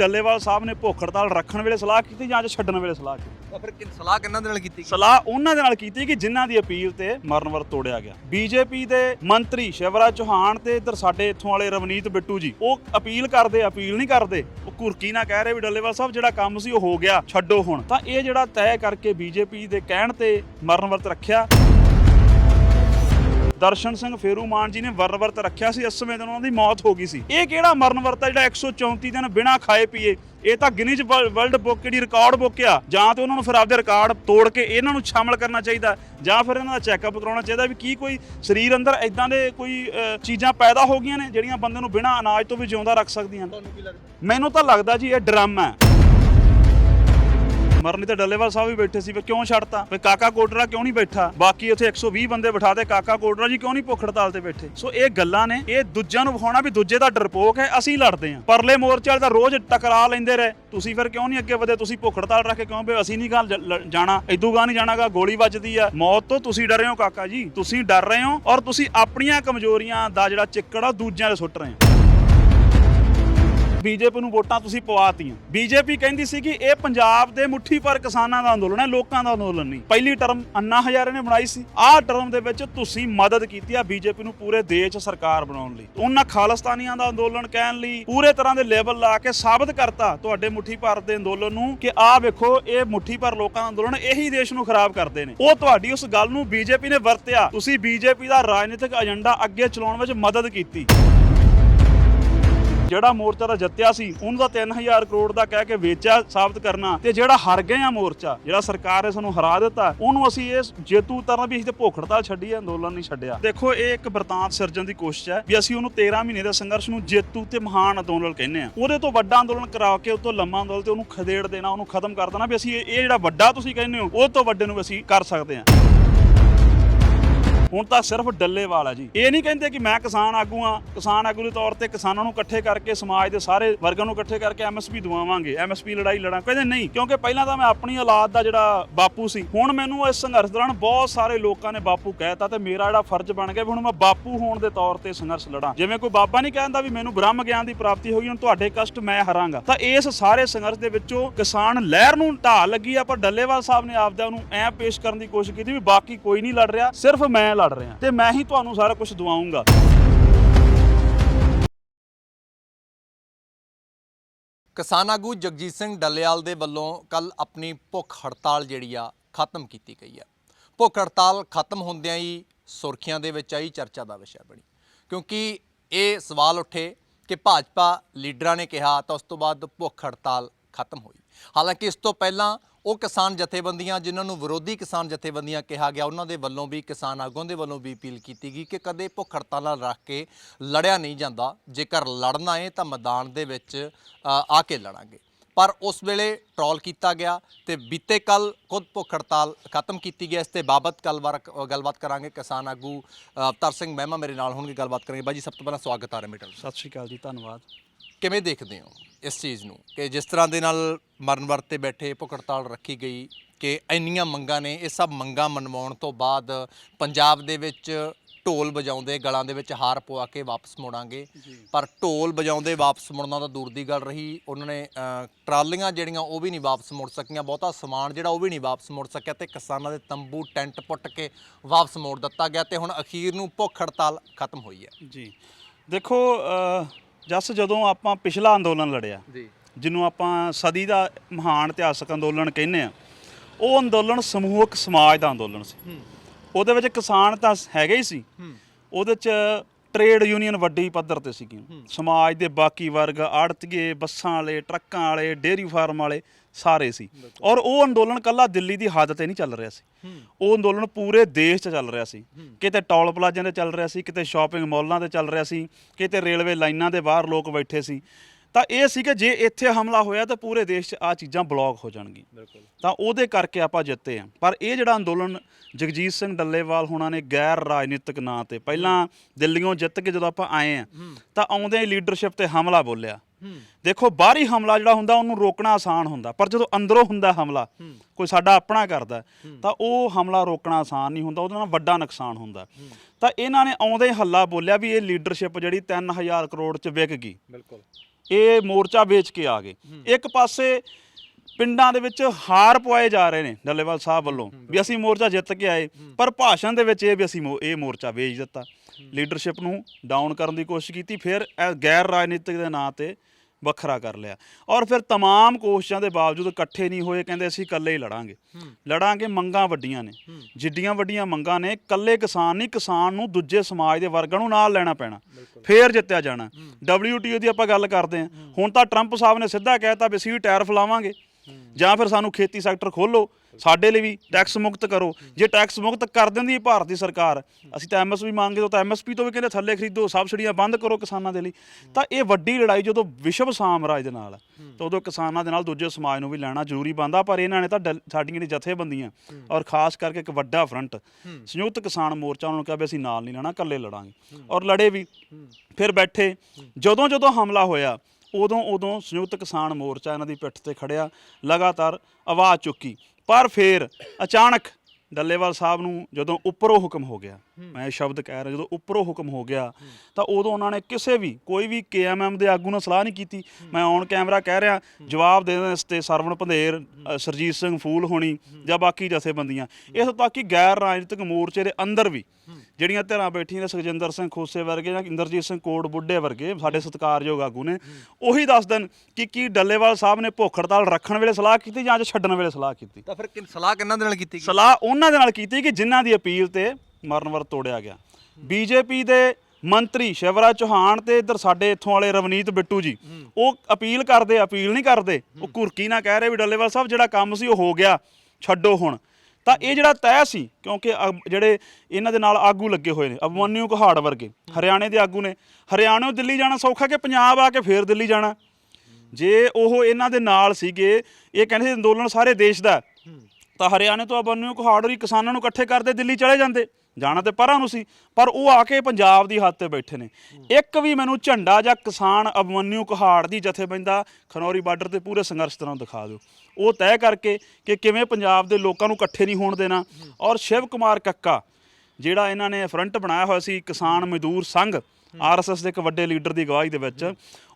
ਡੱਲੇਵਾਲ ਸਾਹਿਬ ਨੇ ਭੁੱਖ ਹੜਤਾਲ ਰੱਖਣ ਵੇਲੇ ਸਲਾਹ ਕੀਤੀ ਜਾਂ ਅੱਜ ਛੱਡਣ ਵੇਲੇ ਸਲਾਹ ਕੀਤੀ? ਤਾਂ ਫਿਰ ਸਲਾਹ ਕਿੰਨਾਂ ਦੇ ਨਾਲ ਕੀਤੀ? ਸਲਾਹ ਉਹਨਾਂ ਦੇ ਨਾਲ ਕੀਤੀ ਕਿ ਜਿਨ੍ਹਾਂ ਦੀ ਅਪੀਲ ਤੇ ਮਰਨ ਵਰਤ ਤੋੜਿਆ ਗਿਆ। ਬੀਜੇਪੀ ਦੇ ਮੰਤਰੀ ਸ਼ਿਵਰਾਜ ਚੌਹਾਨ ਤੇ ਇੱਧਰ ਸਾਡੇ ਇੱਥੋਂ ਵਾਲੇ ਰਵਨੀਤ ਬਿੱਟੂ ਜੀ ਉਹ ਅਪੀਲ ਕਰਦੇ ਅਪੀਲ ਨਹੀਂ ਕਰਦੇ। ਉਹ ਕੁਰਕੀ ਨਾ ਕਹਿ ਰਹੇ ਵੀ ਡੱਲੇਵਾਲ ਸਾਹਿਬ ਜਿਹੜਾ ਕੰਮ ਸੀ ਉਹ ਹੋ ਗਿਆ ਛੱਡੋ ਹੁਣ। ਤਾਂ ਇਹ ਜਿਹੜਾ ਤੈਅ ਕਰਕੇ ਬੀਜੇਪੀ ਦੇ ਕਹਿਣ ਤੇ ਮਰਨ ਵਰਤ ਰੱਖਿਆ ਦਰਸ਼ਨ ਸਿੰਘ ਫੇਰੂਮਾਨ ਜੀ ਨੇ ਮਰਨ ਵਰਤ ਰੱਖਿਆ ਸੀ। ਇਸ ਸਮੇਂ ਤੇ ਉਹਨਾਂ ਦੀ ਮੌਤ ਹੋ ਗਈ ਸੀ। ਇਹ ਕਿਹੜਾ ਮਰਨ ਵਰਤ ਹੈ ਜਿਹੜਾ 134 ਦਿਨ ਬਿਨਾਂ ਖਾਏ ਪੀਏ? ਇਹ ਤਾਂ ਗਿਨੀਜ਼ ਵਰਲਡ ਬੁੱਕ ਜਿਹੜੀ ਰਿਕਾਰਡ ਬੁੱਕ ਆ ਜਾਂ ਤੇ ਉਹਨਾਂ ਨੂੰ ਫਿਰ ਆਪਦੇ ਰਿਕਾਰਡ ਤੋੜ ਕੇ ਇਹਨਾਂ ਨੂੰ ਸ਼ਾਮਲ ਕਰਨਾ ਚਾਹੀਦਾ ਜਾਂ ਫਿਰ ਇਹਨਾਂ ਦਾ ਚੈੱਕਅਪ ਕਰਾਉਣਾ ਚਾਹੀਦਾ ਵੀ ਕੀ ਕੋਈ ਸਰੀਰ ਅੰਦਰ ਇਦਾਂ ਦੇ ਕੋਈ ਚੀਜ਼ਾਂ ਪੈਦਾ ਹੋ ਗਈਆਂ ਨੇ ਜਿਹੜੀਆਂ ਬੰਦੇ ਨੂੰ ਬਿਨਾਂ ਅਨਾਜ ਤੋਂ ਵੀ ਜਿਉਂਦਾ ਰੱਖ ਸਕਦੀਆਂ ਨੇ। ਮੈਨੂੰ ਤਾਂ ਲੱਗਦਾ ਜੀ ਇਹ ਡਰਾਮਾ ਹੈ ਮਰਨੀ ਤੇ ਡੱਲੇਵਾਲ ਸਾਹਿਬ ਵੀ ਬੈਠੇ ਸੀ ਵੀ ਕਿਉਂ ਛੱਡਤਾ? ਵੀ ਕਾਕਾ ਕੋਟਰਾ ਕਿਉਂ ਨਹੀਂ ਬੈਠਾ? ਬਾਕੀ ਉੱਥੇ 120 ਬੰਦੇ ਬਿਠਾ ਦੇ ਕਾਕਾ ਕੋਟਰਾ ਜੀ ਕਿਉਂ ਨਹੀਂ ਭੁੱਖ ਹੜਤਾਲ ਤੇ ਬੈਠੇ? ਸੋ ਇਹ ਗੱਲਾਂ ਨੇ, ਇਹ ਦੂਜਿਆਂ ਨੂੰ ਵਿਖਾਉਣਾ ਵੀ ਦੂਜੇ ਦਾ ਡਰਪੋਕ ਹੈ, ਅਸੀਂ ਲੜਦੇ ਹਾਂ। ਪਰਲੇ ਮੋਰਚੇ ਵਾਲੇ ਤਾਂ ਰੋਜ਼ ਟਕਰਾ ਲੈਂਦੇ ਰਹੇ। ਤੁਸੀਂ ਫਿਰ ਕਿਉਂ ਨਹੀਂ ਅੱਗੇ ਵਧੇ? ਤੁਸੀਂ ਭੁੱਖ ਹੜਤਾਲ ਰੱਖ ਕੇ ਕਿਉਂ ਵੀ ਅਸੀਂ ਨਹੀਂ ਗੱਲ ਜ- ਲ- ਜਾਣਾ। ਇਦੂ ਗਾ ਨਹੀਂ ਜਾਣਾਗਾ, ਗੋਲੀ ਵੱਜਦੀ ਆ। ਮੌਤ ਤੋਂ ਤੁਸੀਂ ਡਰ ਰਹੇ ਹੋ ਕਾਕਾ ਜੀ। ਤੁਸੀਂ ਡਰ ਰਹੇ ਹੋ ਔਰ ਤੁਸੀਂ ਆਪਣੀਆਂ ਕਮਜ਼ੋਰੀਆਂ ਦਾ ਜਿਹੜਾ ਚਿੱਕੜ ਆ ਦੂਜਿਆਂ ਦੇ ਸੁੱਟ ਰਹੇ ਹੋ। ਬੀਜੇਪੀ ਨੂੰ ਵੋਟਾਂ ਤੁਸੀਂ ਪਵਾਤੀਆਂ। ਬੀਜੇਪੀ ਕਹਿੰਦੀ ਸੀ ਕਿ ਇਹ ਪੰਜਾਬ ਦੇ ਮੁੱਠੀ ਪਰ ਕਿਸਾਨਾਂ ਦਾ ਅੰਦੋਲਨ ਹੈ, ਲੋਕਾਂ ਦਾ ਅੰਦੋਲਨ ਨਹੀਂ। ਪਹਿਲੀ ਟਰਮ ਅੰਨਾ ਹਜ਼ਾਰੇ ਨੇ ਬਣਾਈ ਸੀ। ਆਹ ਟਰਮ ਦੇ ਵਿੱਚ ਤੁਸੀਂ ਮਦਦ ਕੀਤੀ ਆ ਬੀਜੇਪੀ ਨੂੰ ਪੂਰੇ ਦੇਸ਼ ਸਰਕਾਰ ਬਣਾਉਣ ਲਈ। ਉਹਨਾਂ ਖਾਲਿਸਤਾਨੀਆਂ ਦਾ ਅੰਦੋਲਨ ਕਹਿਣ ਲਈ ਪੂਰੇ ਤਰ੍ਹਾਂ ਦੇ ਲੈਵਲ ਲਾ ਕੇ ਸਾਬਤ ਕਰਤਾ ਤੁਹਾਡੇ ਮੁੱਠੀ ਭਰ ਦੇ ਅੰਦੋਲਨ ਨੂੰ ਕਿ ਆਹ ਵੇਖੋ, ਇਹ ਮੁੱਠੀ ਭਰ ਲੋਕਾਂ ਦਾ ਅੰਦੋਲਨ ਇਹੀ ਦੇਸ਼ ਨੂੰ ਖਰਾਬ ਕਰਦੇ ਨੇ। ਉਹ ਤੁਹਾਡੀ ਉਸ ਗੱਲ ਨੂੰ ਬੀਜੇਪੀ ਨੇ ਵਰਤਿਆ। ਤੁਸੀਂ ਬੀਜੇਪੀ ਦਾ ਰਾਜਨੀਤਿਕ ਏਜੰਡਾ ਅੱਗੇ ਚਲਾਉਣ ਵਿੱਚ ਮਦਦ ਕੀਤੀ। ਜਿਹੜਾ ਮੋਰਚਾ ਦਾ ਜਿੱਤਿਆ ਸੀ, ਉਹਨੂੰ ਤਾਂ 3000 ਕਰੋੜ ਦਾ ਕਹਿ ਕੇ ਵੇਚਿਆ, ਸਾਬਤ ਕਰਨਾ ਤੇ ਜਿਹੜਾ ਹਾਰ ਗਏ ਆ ਮੋਰਚਾ, ਜਿਹੜਾ ਸਰਕਾਰ ਨੇ ਸਾਨੂੰ ਹਰਾ ਦਿੱਤਾ, ਉਹਨੂੰ ਅਸੀਂ ਇਸ ਜੇਤੂ ਤਰ੍ਹਾਂ ਵੀ ਅਸੀਂ ਤੇ ਭੁੱਖ ਛੱਡੀ ਹੈ, ਅੰਦੋਲਨ ਨਹੀਂ ਛੱਡਿਆ। ਦੇਖੋ, ਇਹ ਇੱਕ ਬਰਤਾਂਤ ਸਿਰਜਣ ਦੀ ਕੋਸ਼ਿਸ਼ ਹੈ ਵੀ ਅਸੀਂ ਉਹਨੂੰ 13 ਮਹੀਨੇ ਦੇ ਸੰਘਰਸ਼ ਨੂੰ ਜੇਤੂ ਤੇ ਮਹਾਨ ਅੰਦੋਲਨ ਕਹਿੰਦੇ ਆ ਉਹਦੇ ਤੋਂ ਵੱਡਾ ਅੰਦੋਲਨ ਕਰਾ ਕੇ, ਉਹ ਤੋਂ ਲੰਮਾ ਅੰਦੋਲਨ ਤੇ ਉਹਨੂੰ ਖਦੇੜ ਦੇਣਾ, ਉਹਨੂੰ ਖਤਮ ਕਰ ਦੇਣਾ ਵੀ ਅਸੀਂ ਇਹ ਜਿਹੜਾ ਵੱਡਾ ਤੁਸੀਂ ਕਹਿੰਦੇ ਹੋ, ਉਹ ਤੋਂ ਵੱਡੇ ਨੂੰ ਅਸੀਂ ਕਰ ਸਕਦੇ ਹਾਂ। ਹੁਣ ਤਾਂ ਸਿਰਫ ਡੱਲੇਵਾਲ ਆ ਜੀ। ਇਹ ਨਹੀਂ ਕਹਿੰਦੇ ਕਿ ਮੈਂ ਕਿਸਾਨ ਆਗੂ ਆ ਕਿਸਾਨ ਆਗੂ ਦੇ ਤੌਰ ਤੇ ਕਿਸਾਨਾਂ ਨੂੰ ਇਕੱਠੇ ਕਰਕੇ, ਸਮਾਜ ਦੇ ਸਾਰੇ ਵਰਗਾਂ ਨੂੰ ਇਕੱਠੇ ਕਰਕੇ ਐਮਐਸਪੀ ਦਵਾਵਾਂਗੇ ਐਮਐਸਪੀ ਲੜਾਈ ਲੜਾਂ ਕਹਿੰਦੇ ਨਹੀਂ, ਕਿਉਂਕਿ ਪਹਿਲਾਂ ਤਾਂ ਮੈਂ ਆਪਣੀ ਔਲਾਦ ਦਾ ਜਿਹੜਾ ਬਾਪੂ ਸੀ, ਹੁਣ ਮੈਨੂੰ ਇਸ ਸੰਘਰਸ਼ ਦੌਰਾਨ ਬਹੁਤ ਸਾਰੇ ਲੋਕਾਂ ਨੇ ਬਾਪੂ ਕਹਿਤਾ ਤੇ ਮੇਰਾ ਜਿਹੜਾ ਫਰਜ਼ ਬਣ ਗਿਆ ਵੀ ਹੁਣ ਮੈਂ ਬਾਪੂ ਹੋਣ ਦੇ ਤੌਰ ਤੇ ਸੰਘਰਸ਼ ਲੜਾਂ। ਜਿਵੇਂ ਕੋਈ ਬਾਬਾ ਨਹੀਂ ਕਹਿੰਦਾ ਵੀ ਮੈਨੂੰ ਬ੍ਰਹਮ ਗਿਆਨ ਦੀ ਪ੍ਰਾਪਤੀ ਹੋਈ, ਹੁਣ ਤੁਹਾਡੇ ਕਸ਼ਟ ਮੈਂ ਹਰਾਂਗਾ। ਤਾਂ ਇਸ ਸਾਰੇ ਸੰਘਰਸ਼ ਦੇ ਵਿੱਚੋਂ ਕਿਸਾਨ ਲਹਿਰ ਨੂੰ ਢਾਹ ਲੱਗੀ ਆ, ਪਰ ਡੱਲੇਵਾਲ ਸਾਹਿਬ ਨੇ ਆਪਦਾ ਉਹਨੂੰ ਐ ਪੇਸ਼ ਕਰਨ ਦੀ ਕੋਸ਼ਿਸ਼ ਕੀਤੀ ਵੀ ਬਾਕੀ ਕੋਈ ਨਹੀਂ ਲੜ ਰਿਹਾ, ਸਿਰਫ ਮੈਂ ਲੜ ਰਿਹਾ ਤੇ ਮੈਂ ਹੀ ਤੁਹਾਨੂੰ ਸਾਰਾ ਕੁਝ ਦਵਾਉਂਗਾ। ਕਿਸਾਨ ਆਗੂ ਜਗਜੀਤ ਸਿੰਘ ਡੱਲੇਵਾਲ ਦੇ ਵੱਲੋਂ ਕੱਲ ਆਪਣੀ ਭੁੱਖ ਹੜਤਾਲ ਜਿਹੜੀ ਆ, ਖਤਮ ਕੀਤੀ ਗਈ ਆ। ਭੁੱਖ ਹੜਤਾਲ ਖਤਮ ਹੁੰਦਿਆਂ ਹੀ ਸੁਰਖੀਆਂ ਦੇ ਵਿੱਚ ਆਈ ਚਰਚਾ ਦਾ ਵਿਸ਼ਾ ਬਣੀ। ਕਿਉਂਕਿ ਇਹ ਸਵਾਲ ਉੱਠੇ ਕਿ ਭਾਜਪਾ ਲੀਡਰਾਂ ਨੇ ਕਿਹਾ ਤਾਂ ਉਸ ਤੋਂ ਬਾਅਦ ਭੁੱਖ ਹੜਤਾਲ ਖਤਮ ਹੋਈ। ਹਾਲਾਂਕਿ ਇਸ ਤੋਂ ਪਹਿਲਾਂ ਉਹ ਕਿਸਾਨ ਜਥੇਬੰਦੀਆਂ ਜਿਨ੍ਹਾਂ ਨੂੰ ਵਿਰੋਧੀ ਕਿਸਾਨ ਜਥੇਬੰਦੀਆਂ ਕਿਹਾ ਗਿਆ ਉਹਨਾਂ ਦੇ ਵੱਲੋਂ ਵੀ ਕਿਸਾਨ ਆਗੂਆਂ ਦੇ ਵੱਲੋਂ ਵੀ ਅਪੀਲ ਕੀਤੀ ਗਈ ਕਿ ਕਦੇ ਭੁੱਖ ਹੜਤਾਲਾਂ ਰੱਖ ਕੇ ਲੜਿਆ ਨਹੀਂ ਜਾਂਦਾ। ਜੇਕਰ ਲੜਨਾ ਹੈ ਤਾਂ ਮੈਦਾਨ ਦੇ ਵਿੱਚ ਆ ਕੇ ਲੜਾਂਗੇ। ਪਰ ਉਸ ਵੇਲੇ ਟਰੋਲ ਕੀਤਾ ਗਿਆ ਤੇ ਬੀਤੇ ਕੱਲ ਖੁਦ ਭੁੱਖ ਹੜਤਾਲ ਖਤਮ ਕੀਤੀ ਗਈ। ਇਸ ਤੇ ਬਾਬਤ ਗੱਲਬਾਤ ਗੱਲਬਾਤ ਕਰਾਂਗੇ। ਕਿਸਾਨ ਆਗੂ ਅ, ਅਵਤਾਰ ਸਿੰਘ ਮਹਿਮਾ ਮੇਰੇ ਨਾਲ ਹੋਣਗੇ ਗੱਲਬਾਤ ਕਰਾਂਗੇ। ਬਾਜੀ ਸਭ ਤੋਂ ਪਹਿਲਾਂ ਸਵਾਗਤ ਆ ਰਿਹਾ ਮੀਟਰ ਸਤਿ ਸ਼੍ਰੀ ਅਕਾਲ ਜੀ ਧੰਨਵਾਦ। ਕਿਵੇਂ ਦੇਖਦੇ ਹੋ ਇਸ ਚੀਜ਼ ਨੂੰ? ਕਿ ਜਿਸ ਤਰ੍ਹਾਂ ਦੇ ਨਾਲ ਮਰਨ ਵਰਤ ਤੇ ਬੈਠੇ ਭੁੱਖ ਹੜਤਾਲ ਰੱਖੀ ਗਈ ਕਿ ਇੰਨੀਆਂ ਮੰਗਾਂ ਨੇ ਇਹ ਸਭ ਮੰਗਾਂ ਮਨਵਾਉਣ ਤੋਂ ਬਾਅਦ ਪੰਜਾਬ ਦੇ ਵਿੱਚ ਢੋਲ ਵਜਾਉਂਦੇ ਗਲਾਂ ਦੇ ਵਿੱਚ ਹਾਰ ਪਵਾ ਕੇ ਵਾਪਸ ਮੁੜਾਂਗੇ। ਪਰ ਢੋਲ ਵਜਾਉਂਦੇ ਵਾਪਸ ਮੁੜਨਾ ਤਾਂ ਦੂਰ ਦੀ ਗੱਲ ਰਹੀ। ਉਹਨਾਂ ਨੇ ਅ, ਟਰਾਲੀਆਂ ਜਿਹੜੀਆਂ ਉਹ ਵੀ ਨਹੀਂ ਵਾਪਸ ਮੁੜ ਸਕੀਆਂ ਬਹੁਤਾ ਸਮਾਨ ਜਿਹੜਾ ਉਹ ਵੀ ਨਹੀਂ ਵਾਪਸ ਮੁੜ ਸਕਿਆ ਤੇ ਕਿਸਾਨਾਂ ਦੇ ਤੰਬੂ ਟੈਂਟ ਪੁੱਟ ਕੇ ਵਾਪਸ ਮੋੜ ਦਿੱਤਾ ਗਿਆ ਤੇ ਹੁਣ ਅਖੀਰ ਨੂੰ ਭੁੱਖ ਹੜਤਾਲ ਖਤਮ ਹੋਈ ਹੈ। ਜੀ। ਦੇਖੋ ਅ, ਜਸ ਜਦੋਂ ਆਪਾਂ ਪਿਛਲਾ ਅੰਦੋਲਨ ਲੜਿਆ ਜੀ। ਜਿਹਨੂੰ ਆਪਾਂ ਸਦੀ ਦਾ ਮਹਾਨ ਇਤਿਹਾਸਕ ਅੰਦੋਲਨ ਕਹਿੰਦੇ ਆ ਉਹ ਅੰਦੋਲਨ ਸਮੂਹਕ ਸਮਾਜ ਦਾ ਅੰਦੋਲਨ ਸੀ। ਉਹਦੇ ਵਿੱਚ ਕਿਸਾਨ ਤਾਂ ਹੈਗੇ ਹੀ ਸੀ। ਉਹਦੇ ਚ ਟ੍ਰੇਡ ਯੂਨੀਅਨ ਵੱਡੀ ਪੱਧਰ ਤੇ ਸੀਗੀਆਂ ਸਮਾਜ ਦੇ ਬਾਕੀ ਵਰਗ ਆੜਤੀਏ ਬੱਸਾਂ ਵਾਲੇ ਟਰੱਕਾਂ ਵਾਲੇ ਡੇਅਰੀ ਫਾਰਮ ਵਾਲੇ ਸਾਰੇ ਸੀ। ਔਰ ਉਹ ਅੰਦੋਲਨ ਕੱਲਾ ਦਿੱਲੀ ਦੀ ਹੱਦ ਤੇ ਨਹੀਂ ਚੱਲ ਰਿਹਾ ਸੀ। ਉਹ ਅੰਦੋਲਨ ਪੂਰੇ ਦੇਸ਼ 'ਚ ਚੱਲ ਰਿਹਾ ਸੀ। ਕਿਤੇ ਟੋਲ ਪਲਾਜ਼ਿਆਂ ਤੇ ਚੱਲ ਰਿਹਾ ਸੀ ਕਿਤੇ ਸ਼ਾਪਿੰਗ ਮਾਲਾਂ ਤੇ ਚੱਲ ਰਿਹਾ ਸੀ ਕਿਤੇ ਰੇਲਵੇ ਲਾਈਨਾਂ ਦੇ ਬਾਹਰ ਲੋਕ ਬੈਠੇ ਸੀ। ਤਾਂ ਇਹ ਸੀ ਕਿ ਜੇ ਇੱਥੇ ਹਮਲਾ ਹੋਇਆ ਤਾਂ ਪੂਰੇ ਦੇਸ਼ 'ਚ ਆ ਚੀਜ਼ਾਂ ਬਲੌਕ ਹੋ ਜਾਣਗੀਆਂ। ਤਾਂ ਉਹਦੇ ਕਰਕੇ ਆਪਾਂ ਜਿੱਤੇ ਆ ਪਰ ਇਹ ਜਿਹੜਾ ਅੰਦੋਲਨ ਜਗਜੀਤ ਸਿੰਘ ਡੱਲੇਵਾਲ ਹੋਣਾ ਨੇ ਗੈਰ ਰਾਜਨੀਤਿਕ ਨਾਂ ਤੇ ਪਹਿਲਾਂ ਦਿੱਲੀੋਂ ਜਿੱਤ ਕੇ ਜਦੋਂ ਆਪਾਂ ਆਏ ਆ ਤਾਂ ਆਉਂਦੇ ਹੀ ਲੀਡਰਸ਼ਿਪ ਤੇ ਹਮਲਾ ਬੋਲਿਆ। ਦੇਖੋ ਬਾਹਰੀ ਹਮਲਾ ਜਿਹੜਾ ਹੁੰਦਾ ਉਹਨੂੰ ਰੋਕਣਾ ਆਸਾਨ ਹੁੰਦਾ ਪਰ ਜਦੋਂ ਅੰਦਰੋਂ ਹੁੰਦਾ ਹਮਲਾ ਕੋਈ ਸਾਡਾ ਆਪਣਾ ਕਰਦਾ ਤਾਂ ਉਹ ਹਮਲਾ ਰੋਕਣਾ ਆਸਾਨ ਨਹੀਂ ਹੁੰਦਾ ਉਹਦੇ ਨਾਲ ਵੱਡਾ ਨੁਕਸਾਨ ਹੁੰਦਾ। ਤਾਂ ਇਹਨਾਂ ਨੇ ਆਉਂਦੇ ਹੱਲਾ ਬੋਲਿਆ ਵੀ ਇਹ ਲੀਡਰਸ਼ਿਪ ਜਿਹੜੀ 3000 ਕਰੋੜ ਚ ਵਿਕ ਗਈ। ਬਿਲਕੁਲ। ਇਹ ਮੋਰਚਾ ਵੇਚ ਕੇ ਆ ਗਏ। ਇੱਕ ਪਾਸੇ ਪਿੰਡਾਂ ਦੇ ਵਿੱਚ ਹਾਰ ਪਵਾਏ ਜਾ ਰਹੇ ਨੇ ਡੱਲੇਵਾਲ ਸਾਹਿਬ ਵੱਲੋਂ ਵੀ ਅਸੀਂ ਮੋਰਚਾ ਜਿੱਤ ਕੇ ਆਏ। ਪਰ ਭਾਸ਼ਣ ਦੇ ਵਿੱਚ ਇਹ ਵੀ ਅਸੀਂ ਇਹ ਮੋਰਚਾ ਵੇਚ ਦਿੱਤਾ। ਲੀਡਰਸ਼ਿਪ ਨੂੰ ਡਾਊਨ ਕਰਨ ਦੀ ਕੋਸ਼ਿਸ਼ ਕੀਤੀ। ਫਿਰ ਗੈਰ ਰਾਜਨੀਤਿਕ ਦੇ ਨਾਂ ਤੇ ਵੱਖਰਾ ਕਰ ਲਿਆ ਔਰ ਫਿਰ तमाम ਕੋਸ਼ਿਸ਼ਾਂ ਦੇ ਬਾਵਜੂਦ ਇਕੱਠੇ ਨਹੀਂ ਹੋਏ ਕਹਿੰਦੇ ਅਸੀਂ ਇਕੱਲੇ ਹੀ ਲੜਾਂਗੇ ਲੜਾਂਗੇ ਮੰਗਾਂ ਵੱਡੀਆਂ ਨੇ ਜਿੱਡੀਆਂ ਵੱਡੀਆਂ ਮੰਗਾਂ ਨੇ ਇਕੱਲੇ ਕਿਸਾਨ ਨਹੀਂ ਕਿਸਾਨ ਨੂੰ ਦੂਜੇ ਸਮਾਜ ਦੇ ਵਰਗਾਂ ਨੂੰ ਨਾਲ ਲੈਣਾ ਪੈਣਾ ਫੇਰ ਜਿੱਤਿਆ ਜਾਣਾ WTO ਦੀ ਆਪਾਂ ਗੱਲ ਕਰਦੇ ਹਾਂ ਹੁਣ ਤਾਂ ਟਰੰਪ ਸਾਹਿਬ ਨੇ ਸਿੱਧਾ ਕਹਿਤਾ ਵੀ ਅਸੀਂ ਵੀ ਟੈਰਫ ਲਾਵਾਂਗੇ ਜਾਂ ਫਿਰ ਸਾਨੂੰ ਖੇਤੀ ਸੈਕਟਰ ਖੋਲੋ ਸਾਡੇ ਲਈ ਵੀ ਟੈਕਸ ਮੁਕਤ ਕਰੋ। ਜੇ ਟੈਕਸ ਮੁਕਤ ਕਰ ਦਿੰਦੀ ਹੈ ਭਾਰਤੀ ਸਰਕਾਰ, ਅਸੀਂ ਤਾਂ ਐਮਐਸਪੀ ਮੰਗਦੇ ਤਾਂ ਐਮਐਸਪੀ ਤੋਂ ਵੀ ਕਹਿੰਦੇ ਥੱਲੇ ਖਰੀਦੋ ਸਬਸਿਡੀਆਂ ਬੰਦ ਕਰੋ ਕਿਸਾਨਾਂ ਦੇ ਲਈ। ਤਾਂ ਇਹ ਵੱਡੀ ਲੜਾਈ ਜਦੋਂ ਵਿਸ਼ਵ ਸਾਮਰਾਜ ਦੇ ਨਾਲ, ਤਾਂ ਉਦੋਂ ਕਿਸਾਨਾਂ ਦੇ ਨਾਲ ਦੂਜੇ ਸਮਾਜ ਨੂੰ ਵੀ ਲੈਣਾ ਜ਼ਰੂਰੀ ਬਣਦਾ, ਪਰ ਇਹਨਾਂ ਨੇ ਤਾਂ ਡਲ- ਸਾਡੀਆਂ ਦੀ ਜਥੇਬੰਦੀਆਂ ਔਰ ਖਾਸ ਕਰਕੇ ਇੱਕ ਵੱਡਾ ਫਰੰਟ ਸੰਯੁਕਤ ਕਿਸਾਨ ਮੋਰਚਾ, ਉਹਨਾਂ ਨੂੰ ਕਿਹਾ ਵੀ ਅਸੀਂ ਨਾਲ ਨਹੀਂ ਲੈਣਾ, ਇਕੱਲੇ ਲੜਾਂਗੇ। ਔਰ ਲੜੇ ਵੀ। ਫਿਰ ਬੈਠੇ। ਜਦੋਂ ਜਦੋਂ ਹਮਲਾ ਹੋਇਆ ਉਦੋਂ ਉਦੋਂ ਸੰਯੁਕਤ ਕਿਸਾਨ ਮੋਰਚਾ ਇਹਨਾਂ ਦੀ ਪਿੱਠ ਤੇ ਖੜਿਆ ਲਗਾਤਾਰ ਆਵਾਜ਼ ਚੁੱਕੀ। ਪਰ ਫਿਰ ਅਚਾਨਕ ਡੱਲੇਵਾਲ ਸਾਹਿਬ ਨੂੰ ਜਦੋਂ ਉੱਪਰੋਂ ਹੁਕਮ ਹੋ ਗਿਆ ਮੈਂ ਇਹ ਸ਼ਬਦ ਕਹਿ ਰਿਹਾ ਜਦੋਂ ਉੱਪਰੋਂ ਹੁਕਮ ਹੋ ਗਿਆ ਤਾਂ ਉਦੋਂ ਉਹਨਾਂ ਨੇ ਕਿਸੇ ਵੀ ਕੋਈ ਵੀ ਕੇਐਮਐਮ ਦੇ ਆਗੂ ਨਾਲ ਸਲਾਹ ਨਹੀਂ ਕੀਤੀ। ਮੈਂ ਔਨ ਕੈਮਰਾ ਕਹਿ ਰਿਹਾ ਜਵਾਬ ਦੇ ਦੇਣ ਇਸ ਤੇ ਸਰਵਣ ਪੰਧੇਰ ਸਰਜੀਤ ਸਿੰਘ ਫੂਲ ਹੋਣੀ ਜਾਂ ਬਾਕੀ ਜਥੇਬੰਦੀਆਂ। ਇੱਥੋਂ ਤੱਕ ਕਿ ਗੈਰ ਰਾਜਨੀਤਿਕ ਮੋਰਚੇ ਦੇ ਅੰਦਰ ਵੀ ਜਿਹੜੀਆਂ ਧਿਰਾਂ ਬੈਠੀਆਂ ਨੇ ਸੁਖਜਿੰਦਰ ਸਿੰਘ ਖੋਸੇ ਵਰਗੇ ਜਾਂ ਇੰਦਰਜੀਤ ਸਿੰਘ ਕੋਟ ਬੁੱਢੇ ਵਰਗੇ ਸਾਡੇ ਸਤਿਕਾਰਯੋਗ ਆਗੂ ਨੇ ਉਹੀ ਦੱਸ ਦੇਣ ਕਿ ਕੀ ਡੱਲੇਵਾਲ ਸਾਹਿਬ ਨੇ ਭੁੱਖ ਹੜਤਾਲ ਰੱਖਣ ਵੇਲੇ ਸਲਾਹ ਕੀਤੀ ਜਾਂ ਅੱਜ ਛੱਡਣ ਵੇਲੇ ਸਲਾਹ ਕੀਤੀ? ਤਾਂ ਫਿਰ ਕਿ- ਸਲਾਹ ਕਿੰਨਾਂ ਦੇ ਨਾਲ ਕੀਤੀ ਗਈ? ਸਲਾਹ ਉਹਨਾਂ ਦੇ ਨਾਲ ਕੀਤੀ ਕਿ ਜਿਨ੍ਹਾਂ ਦੀ ਅਪੀਲ ਤੇ ਮਰਨਵਰ ਤੋੜਿਆ ਗਿਆ। ਬੀਜੇਪੀ ਦੇ ਮੰਤਰੀ ਸ਼ਿਵਰਾਜ ਚੌਹਾਨ ਤੇ ਇੱਧਰ ਸਾਡੇ ਇੱਥੋਂ ਵਾਲੇ ਰਵਨੀਤ ਬਿੱਟੂ ਜੀ ਉਹ ਅਪੀਲ ਕਰਦੇ ਅਪੀਲ ਨਹੀਂ ਕਰਦੇ ਉਹ ਘੁਰਕੀ ਨਾ ਕਹਿ ਰਹੇ ਵੀ ਡੱਲੇਵਾਲ ਸਾਹਿਬ ਜਿਹੜਾ ਕੰਮ ਸੀ ਉਹ ਹੋ ਗਿਆ ਛੱਡੋ ਹੁਣ। ਤਾਂ ਇਹ ਜਿਹੜਾ ਤੈਅ ਸੀ, ਕਿਉਂਕਿ ਅਬ- ਜਿਹੜੇ ਇਹਨਾਂ ਦੇ ਨਾਲ ਆਗੂ ਲੱਗੇ ਹੋਏ ਨੇ ਅਭਮਨਿਊ ਕਹਾੜ ਵਰਗੇ, ਹਰਿਆਣੇ ਦੇ ਆਗੂ ਨੇ। ਹਰਿਆਣਿਓਂ ਦਿੱਲੀ ਜਾਣਾ ਸੌਖਾ ਕਿ ਪੰਜਾਬ ਆ ਕੇ ਫੇਰ ਦਿੱਲੀ ਜਾਣਾ? ਜੇ ਉਹ ਇਹਨਾਂ ਦੇ ਨਾਲ ਸੀਗੇ, ਇਹ ਕਹਿੰਦੇ ਸੀ ਅੰਦੋਲਨ ਸਾਰੇ ਦੇਸ਼ ਦਾ ਤਾਂ ਹਰਿਆਣੇ ਤੋਂ ਅਬਨਿਊ ਕੁਹਾੜ ਹੋਰੀ ਕਿਸਾਨਾਂ ਨੂੰ ਇਕੱਠੇ ਕਰਦੇ ਦਿੱਲੀ ਚਲੇ ਜਾਂਦੇ। ਜਾਣਾ ਤੇ ਪਰਾਂ ਨੂੰ ਸੀ, ਪਰ ਉਹ ਆ ਕੇ ਪੰਜਾਬ ਦੀ ਹੱਦ ਤੇ ਬੈਠੇ ਨੇ। ਇੱਕ ਵੀ ਮੈਨੂੰ ਝੰਡਾ ਜਾਂ ਕਿਸਾਨ ਅਬਮਨਿਊ ਕੁਹਾੜ ਦੀ ਜਥੇਬੰਦਾ ਖਨੌਰੀ ਬਾਰਡਰ ਤੇ ਪੂਰੇ ਸੰਘਰਸ਼ ਤਰ੍ਹਾਂ ਦਿਖਾ ਦਿਓ। ਉਹ ਤੈਅ ਕਰਕੇ ਕਿ ਕਿਵੇਂ ਪੰਜਾਬ ਦੇ ਲੋਕਾਂ ਨੂੰ ਇਕੱਠੇ ਨਹੀਂ ਹੋਣ ਦੇਣਾ। ਔਰ ਸ਼ਿਵ ਕੁਮਾਰ ਕੱਕਾ, ਜਿਹੜਾ ਇਹਨਾਂ ਨੇ ਫਰੰਟ ਬਣਾਇਆ ਹੋਇਆ ਸੀ ਕਿਸਾਨ ਮਜ਼ਦੂਰ ਸੰਘ, ਆਰਐਸਐਸ ਦੇ ਇੱਕ ਵੱਡੇ ਲੀਡਰ ਦੀ ਅਗਵਾਈ ਦੇ ਵਿੱਚ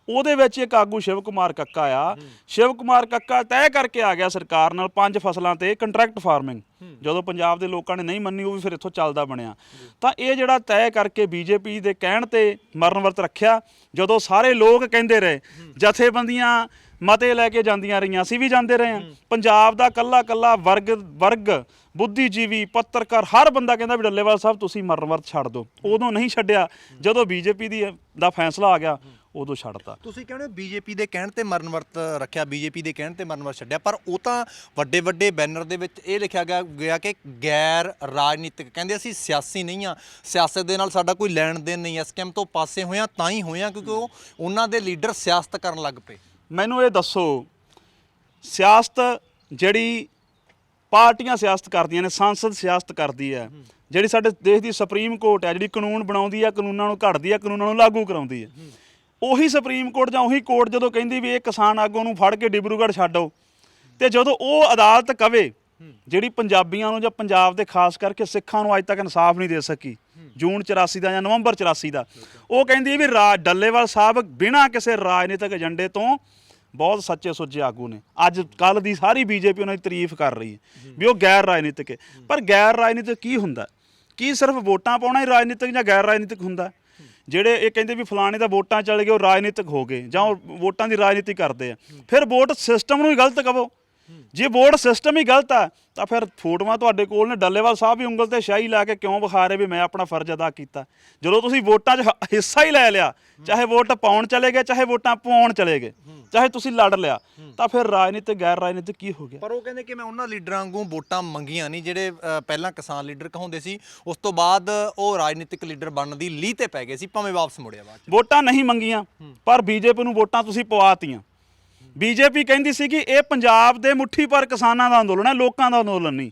ਉਹਦੇ ਵਿੱਚ ਇੱਕ ਆਗੂ ਸ਼ਿਵ ਕੁਮਾਰ ਕੱਕਾ ਆ। ਸ਼ਿਵ ਕੁਮਾਰ ਕੱਕਾ ਤੈਅ ਕਰਕੇ ਆ ਗਿਆ ਸਰਕਾਰ ਨਾਲ ਪੰਜ ਫਸਲਾਂ ਤੇ ਕੰਟਰੈਕਟ ਫਾਰਮਿੰਗ। ਜਦੋਂ ਪੰਜਾਬ ਦੇ ਲੋਕਾਂ ਨੇ ਨਹੀਂ ਮੰਨੀ ਉਹ ਵੀ ਫਿਰ ਇੱਥੋਂ ਚੱਲਦਾ ਬਣਿਆ। ਤਾਂ ਇਹ ਜਿਹੜਾ ਤੈਅ ਕਰਕੇ ਬੀਜੇਪੀ ਦੇ ਕਹਿਣ ਤੇ ਮਰਨ ਵਰਤ ਰੱਖਿਆ ਜਦੋਂ ਸਾਰੇ ਲੋਕ ਕਹਿੰਦੇ ਰਹੇ ਜਥੇਬੰਦੀਆਂ ਮਤੇ ਲੈ ਕੇ ਜਾਂਦੀਆਂ ਰਹੀਆਂ ਅਸੀਂ ਵੀ ਜਾਂਦੇ ਰਹੇ ਹਾਂ। ਪੰਜਾਬ ਦਾ ਕੱਲਾ ਕੱਲਾ ਵਰਗ ਵਰਗ ਬੁੱਧੀਜੀਵੀ ਪੱਤਰਕਾਰ ਹਰ ਬੰਦਾ ਕਹਿੰਦਾ ਵੀ ਡੱਲੇਵਾਲ ਸਾਹਿਬ ਤੁਸੀਂ ਮਰਨ ਵਰਤ ਛੱਡ ਦਿਓ। ਉਦੋਂ ਨਹੀਂ ਛੱਡਿਆ। ਜਦੋਂ ਬੀਜੇਪੀ ਦੀ ਦਾ ਫੈਸਲਾ ਆ ਗਿਆ ਉਦੋਂ ਛੱਡਤਾ। ਤੁਸੀਂ ਕਹਿੰਦੇ ਹੋ ਬੀਜੇਪੀ ਦੇ ਕਹਿਣ ਤੇ ਮਰਨ ਵਰਤ ਰੱਖਿਆ ਬੀਜੇਪੀ ਦੇ ਕਹਿਣ ਤੇ ਮਰਨ ਵਰਤ ਛੱਡਿਆ? ਪਰ ਉਹ ਤਾਂ ਵੱਡੇ ਵੱਡੇ ਬੈਨਰ ਦੇ ਵਿੱਚ ਇਹ ਲਿਖਿਆ ਗਿਆ ਗਿਆ ਕਿ ਗੈਰ ਰਾਜਨੀਤਿਕ ਕਹਿੰਦੇ ਅਸੀਂ ਸਿਆਸੀ ਨਹੀਂ ਆ। ਸਿਆਸਤ ਦੇ ਨਾਲ ਸਾਡਾ ਕੋਈ ਲੈਣ ਦੇਣ ਨਹੀਂ ਇਸ ਕੈਮ ਤੋਂ ਪਾਸੇ ਹੋਇਆ ਤਾਂ ਹੀ ਹੋਇਆ ਕਿਉਂਕਿ ਉਹ ਉਹਨਾਂ ਦੇ ਲੀਡਰ ਸਿਆਸਤ ਕਰਨ ਲੱਗ ਪਏ। ਮੈਨੂੰ ਇਹ ਦੱਸੋ ਸਿਆਸਤ ਜਿਹੜੀ ਪਾਰਟੀਆਂ ਸਿਆਸਤ ਕਰਦੀਆਂ ਨੇ ਸੰਸਦ ਸਿਆਸਤ ਕਰਦੀ ਹੈ ਜਿਹੜੀ ਸਾਡੇ ਦੇਸ਼ ਦੀ ਸੁਪਰੀਮ ਕੋਰਟ ਹੈ ਜਿਹੜੀ ਕਾਨੂੰਨ ਬਣਾਉਂਦੀ ਹੈ ਕਾਨੂੰਨਾਂ ਨੂੰ ਘੜਦੀ ਹੈ ਕਾਨੂੰਨਾਂ ਨੂੰ ਲਾਗੂ ਕਰਾਉਂਦੀ ਹੈ। ਉਹੀ ਸੁਪਰੀਮ ਕੋਰਟ ਜਾਂ ਉਹੀ ਕੋਰਟ ਜਦੋਂ ਕਹਿੰਦੀ ਵੀ ਇਹ ਕਿਸਾਨ ਆਗੂ ਨੂੰ ਫੜ ਕੇ ਡਿਬਰੂਗੜ੍ਹ ਛੱਡੋ ਤੇ ਜਦੋਂ ਉਹ ਅਦਾਲਤ ਕਵੇ ਜਿਹੜੀ ਪੰਜਾਬੀਆਂ ਨੂੰ ਜਾਂ ਪੰਜਾਬ ਦੇ ਖਾਸ ਕਰਕੇ ਸਿੱਖਾਂ ਨੂੰ ਅੱਜ ਤੱਕ ਇਨਸਾਫ ਨਹੀਂ ਦੇ ਸਕੀ, ਜੂਨ 84 ਦਾ ਜਾਂ ਨਵੰਬਰ 84 ਦਾ, ਉਹ ਕਹਿੰਦੀ ਵੀ ਰਾਜ ਡੱਲੇਵਾਲ ਸਾਹਿਬ ਬਿਨਾਂ ਕਿਸੇ ਰਾਜਨੀਤਿਕ ਏਜੰਡੇ ਤੋਂ ਬਹੁਤ ਸੱਚੇ ਸੁੱਚੇ ਆਗੂ ਨੇ। ਅੱਜ ਕੱਲ ਦੀ ਸਾਰੀ ਬੀਜੇਪੀ ਉਹਨਾਂ ਦੀ ਤਾਰੀਫ ਕਰ ਰਹੀ ਹੈ ਵੀ ਉਹ ਗੈਰ ਰਾਜਨੀਤਿਕ ਹੈ। ਪਰ ਗੈਰ ਰਾਜਨੀਤਿਕ ਕੀ ਹੁੰਦਾ? ਕੀ ਸਿਰਫ ਵੋਟਾਂ ਪਾਉਣਾ ਹੀ ਰਾਜਨੀਤਿਕ ਜਾਂ ਗੈਰ ਰਾਜਨੀਤਿਕ ਹੁੰਦਾ? ਜਿਹੜੇ ਇਹ ਕਹਿੰਦੇ ਵੀ ਫਲਾਣੇ ਦਾ ਵੋਟਾਂ ਚੱਲ ਗਏ, ਉਹ ਰਾਜਨੀਤਿਕ ਹੋ ਗਏ ਜਾਂ ਉਹ ਵੋਟਾਂ ਦੀ ਰਾਜਨੀਤੀ ਕਰਦੇ ਆ। ਫਿਰ ਵੋਟ ਸਿਸਟਮ ਨੂੰ ਹੀ ਗਲਤ ਕਹੋ। ਜੇ ਵੋਟ ਸਿਸਟਮ ਹੀ ਗਲਤ ਆ ਤਾਂ ਫਿਰ ਫੋਟੋਆਂ ਤੁਹਾਡੇ ਕੋਲ ਨੇ। ਡੱਲੇਵਾਲ ਸਾਹਿਬ ਵੀ ਉਂਗਲ ਤੇ ਸ਼ਾਹੀ ਲਾ ਕੇ ਕਿਉਂ ਵਿਖਾ ਰਹੇ ਵੀ ਮੈਂ ਆਪਣਾ ਫਰਜ਼ ਅਦਾ ਕੀਤਾ? ਜਦੋਂ ਤੁਸੀਂ ਵੋਟਾਂ 'ਚ ਹ- ਹਿੱਸਾ ਹੀ ਲੈ ਲਿਆ ਚਾਹੇ ਵੋਟ ਪਾਉਣ ਚਲੇ ਗਏ ਚਾਹੇ ਵੋਟਾਂ ਪਾਉਣ ਚਲੇ ਗਏ ਚਾਹੇ ਤੁਸੀਂ ਲੜ ਲਿਆ ਤਾਂ ਫਿਰ ਰਾਜਨੀਤਿਕ ਗੈਰ ਰਾਜਨੀਤਿਕ ਕੀ ਹੋ ਗਿਆ? ਪਰ ਉਹ ਕਹਿੰਦੇ ਕਿ ਮੈਂ ਉਹਨਾਂ ਲੀਡਰਾਂ ਵਾਂਗੂ ਵੋਟਾਂ ਮੰਗੀਆਂ ਨਹੀਂ ਜਿਹੜੇ ਅ, ਪਹਿਲਾਂ ਕਿਸਾਨ ਲੀਡਰ ਕਹਾਉਂਦੇ ਸੀ ਉਸ ਤੋਂ ਬਾਅਦ ਉਹ ਰਾਜਨੀਤਿਕ ਲੀਡਰ ਬਣਨ ਦੀ ਲੀਹ ਤੇ ਪੈ ਗਏ ਸੀ ਭਾਵੇਂ ਵਾਪਸ ਮੁੜਿਆ ਬਾਅਦ 'ਚ। ਵੋਟਾਂ ਨਹੀਂ ਮੰਗੀਆਂ ਪਰ ਬੀਜੇਪੀ ਨੂੰ ਵੋਟਾਂ ਤੁਸੀਂ ਪਵਾਤੀਆਂ ਬੀਜੇਪੀ ਕਹਿੰਦੀ ਸੀ ਕਿ ਇਹ ਪੰਜਾਬ ਦੇ ਮੁੱਠੀ ਪਰ ਕਿਸਾਨਾਂ ਦਾ ਅੰਦੋਲਨ ਹੈ, ਲੋਕਾਂ ਦਾ ਅੰਦੋਲਨ ਨਹੀਂ।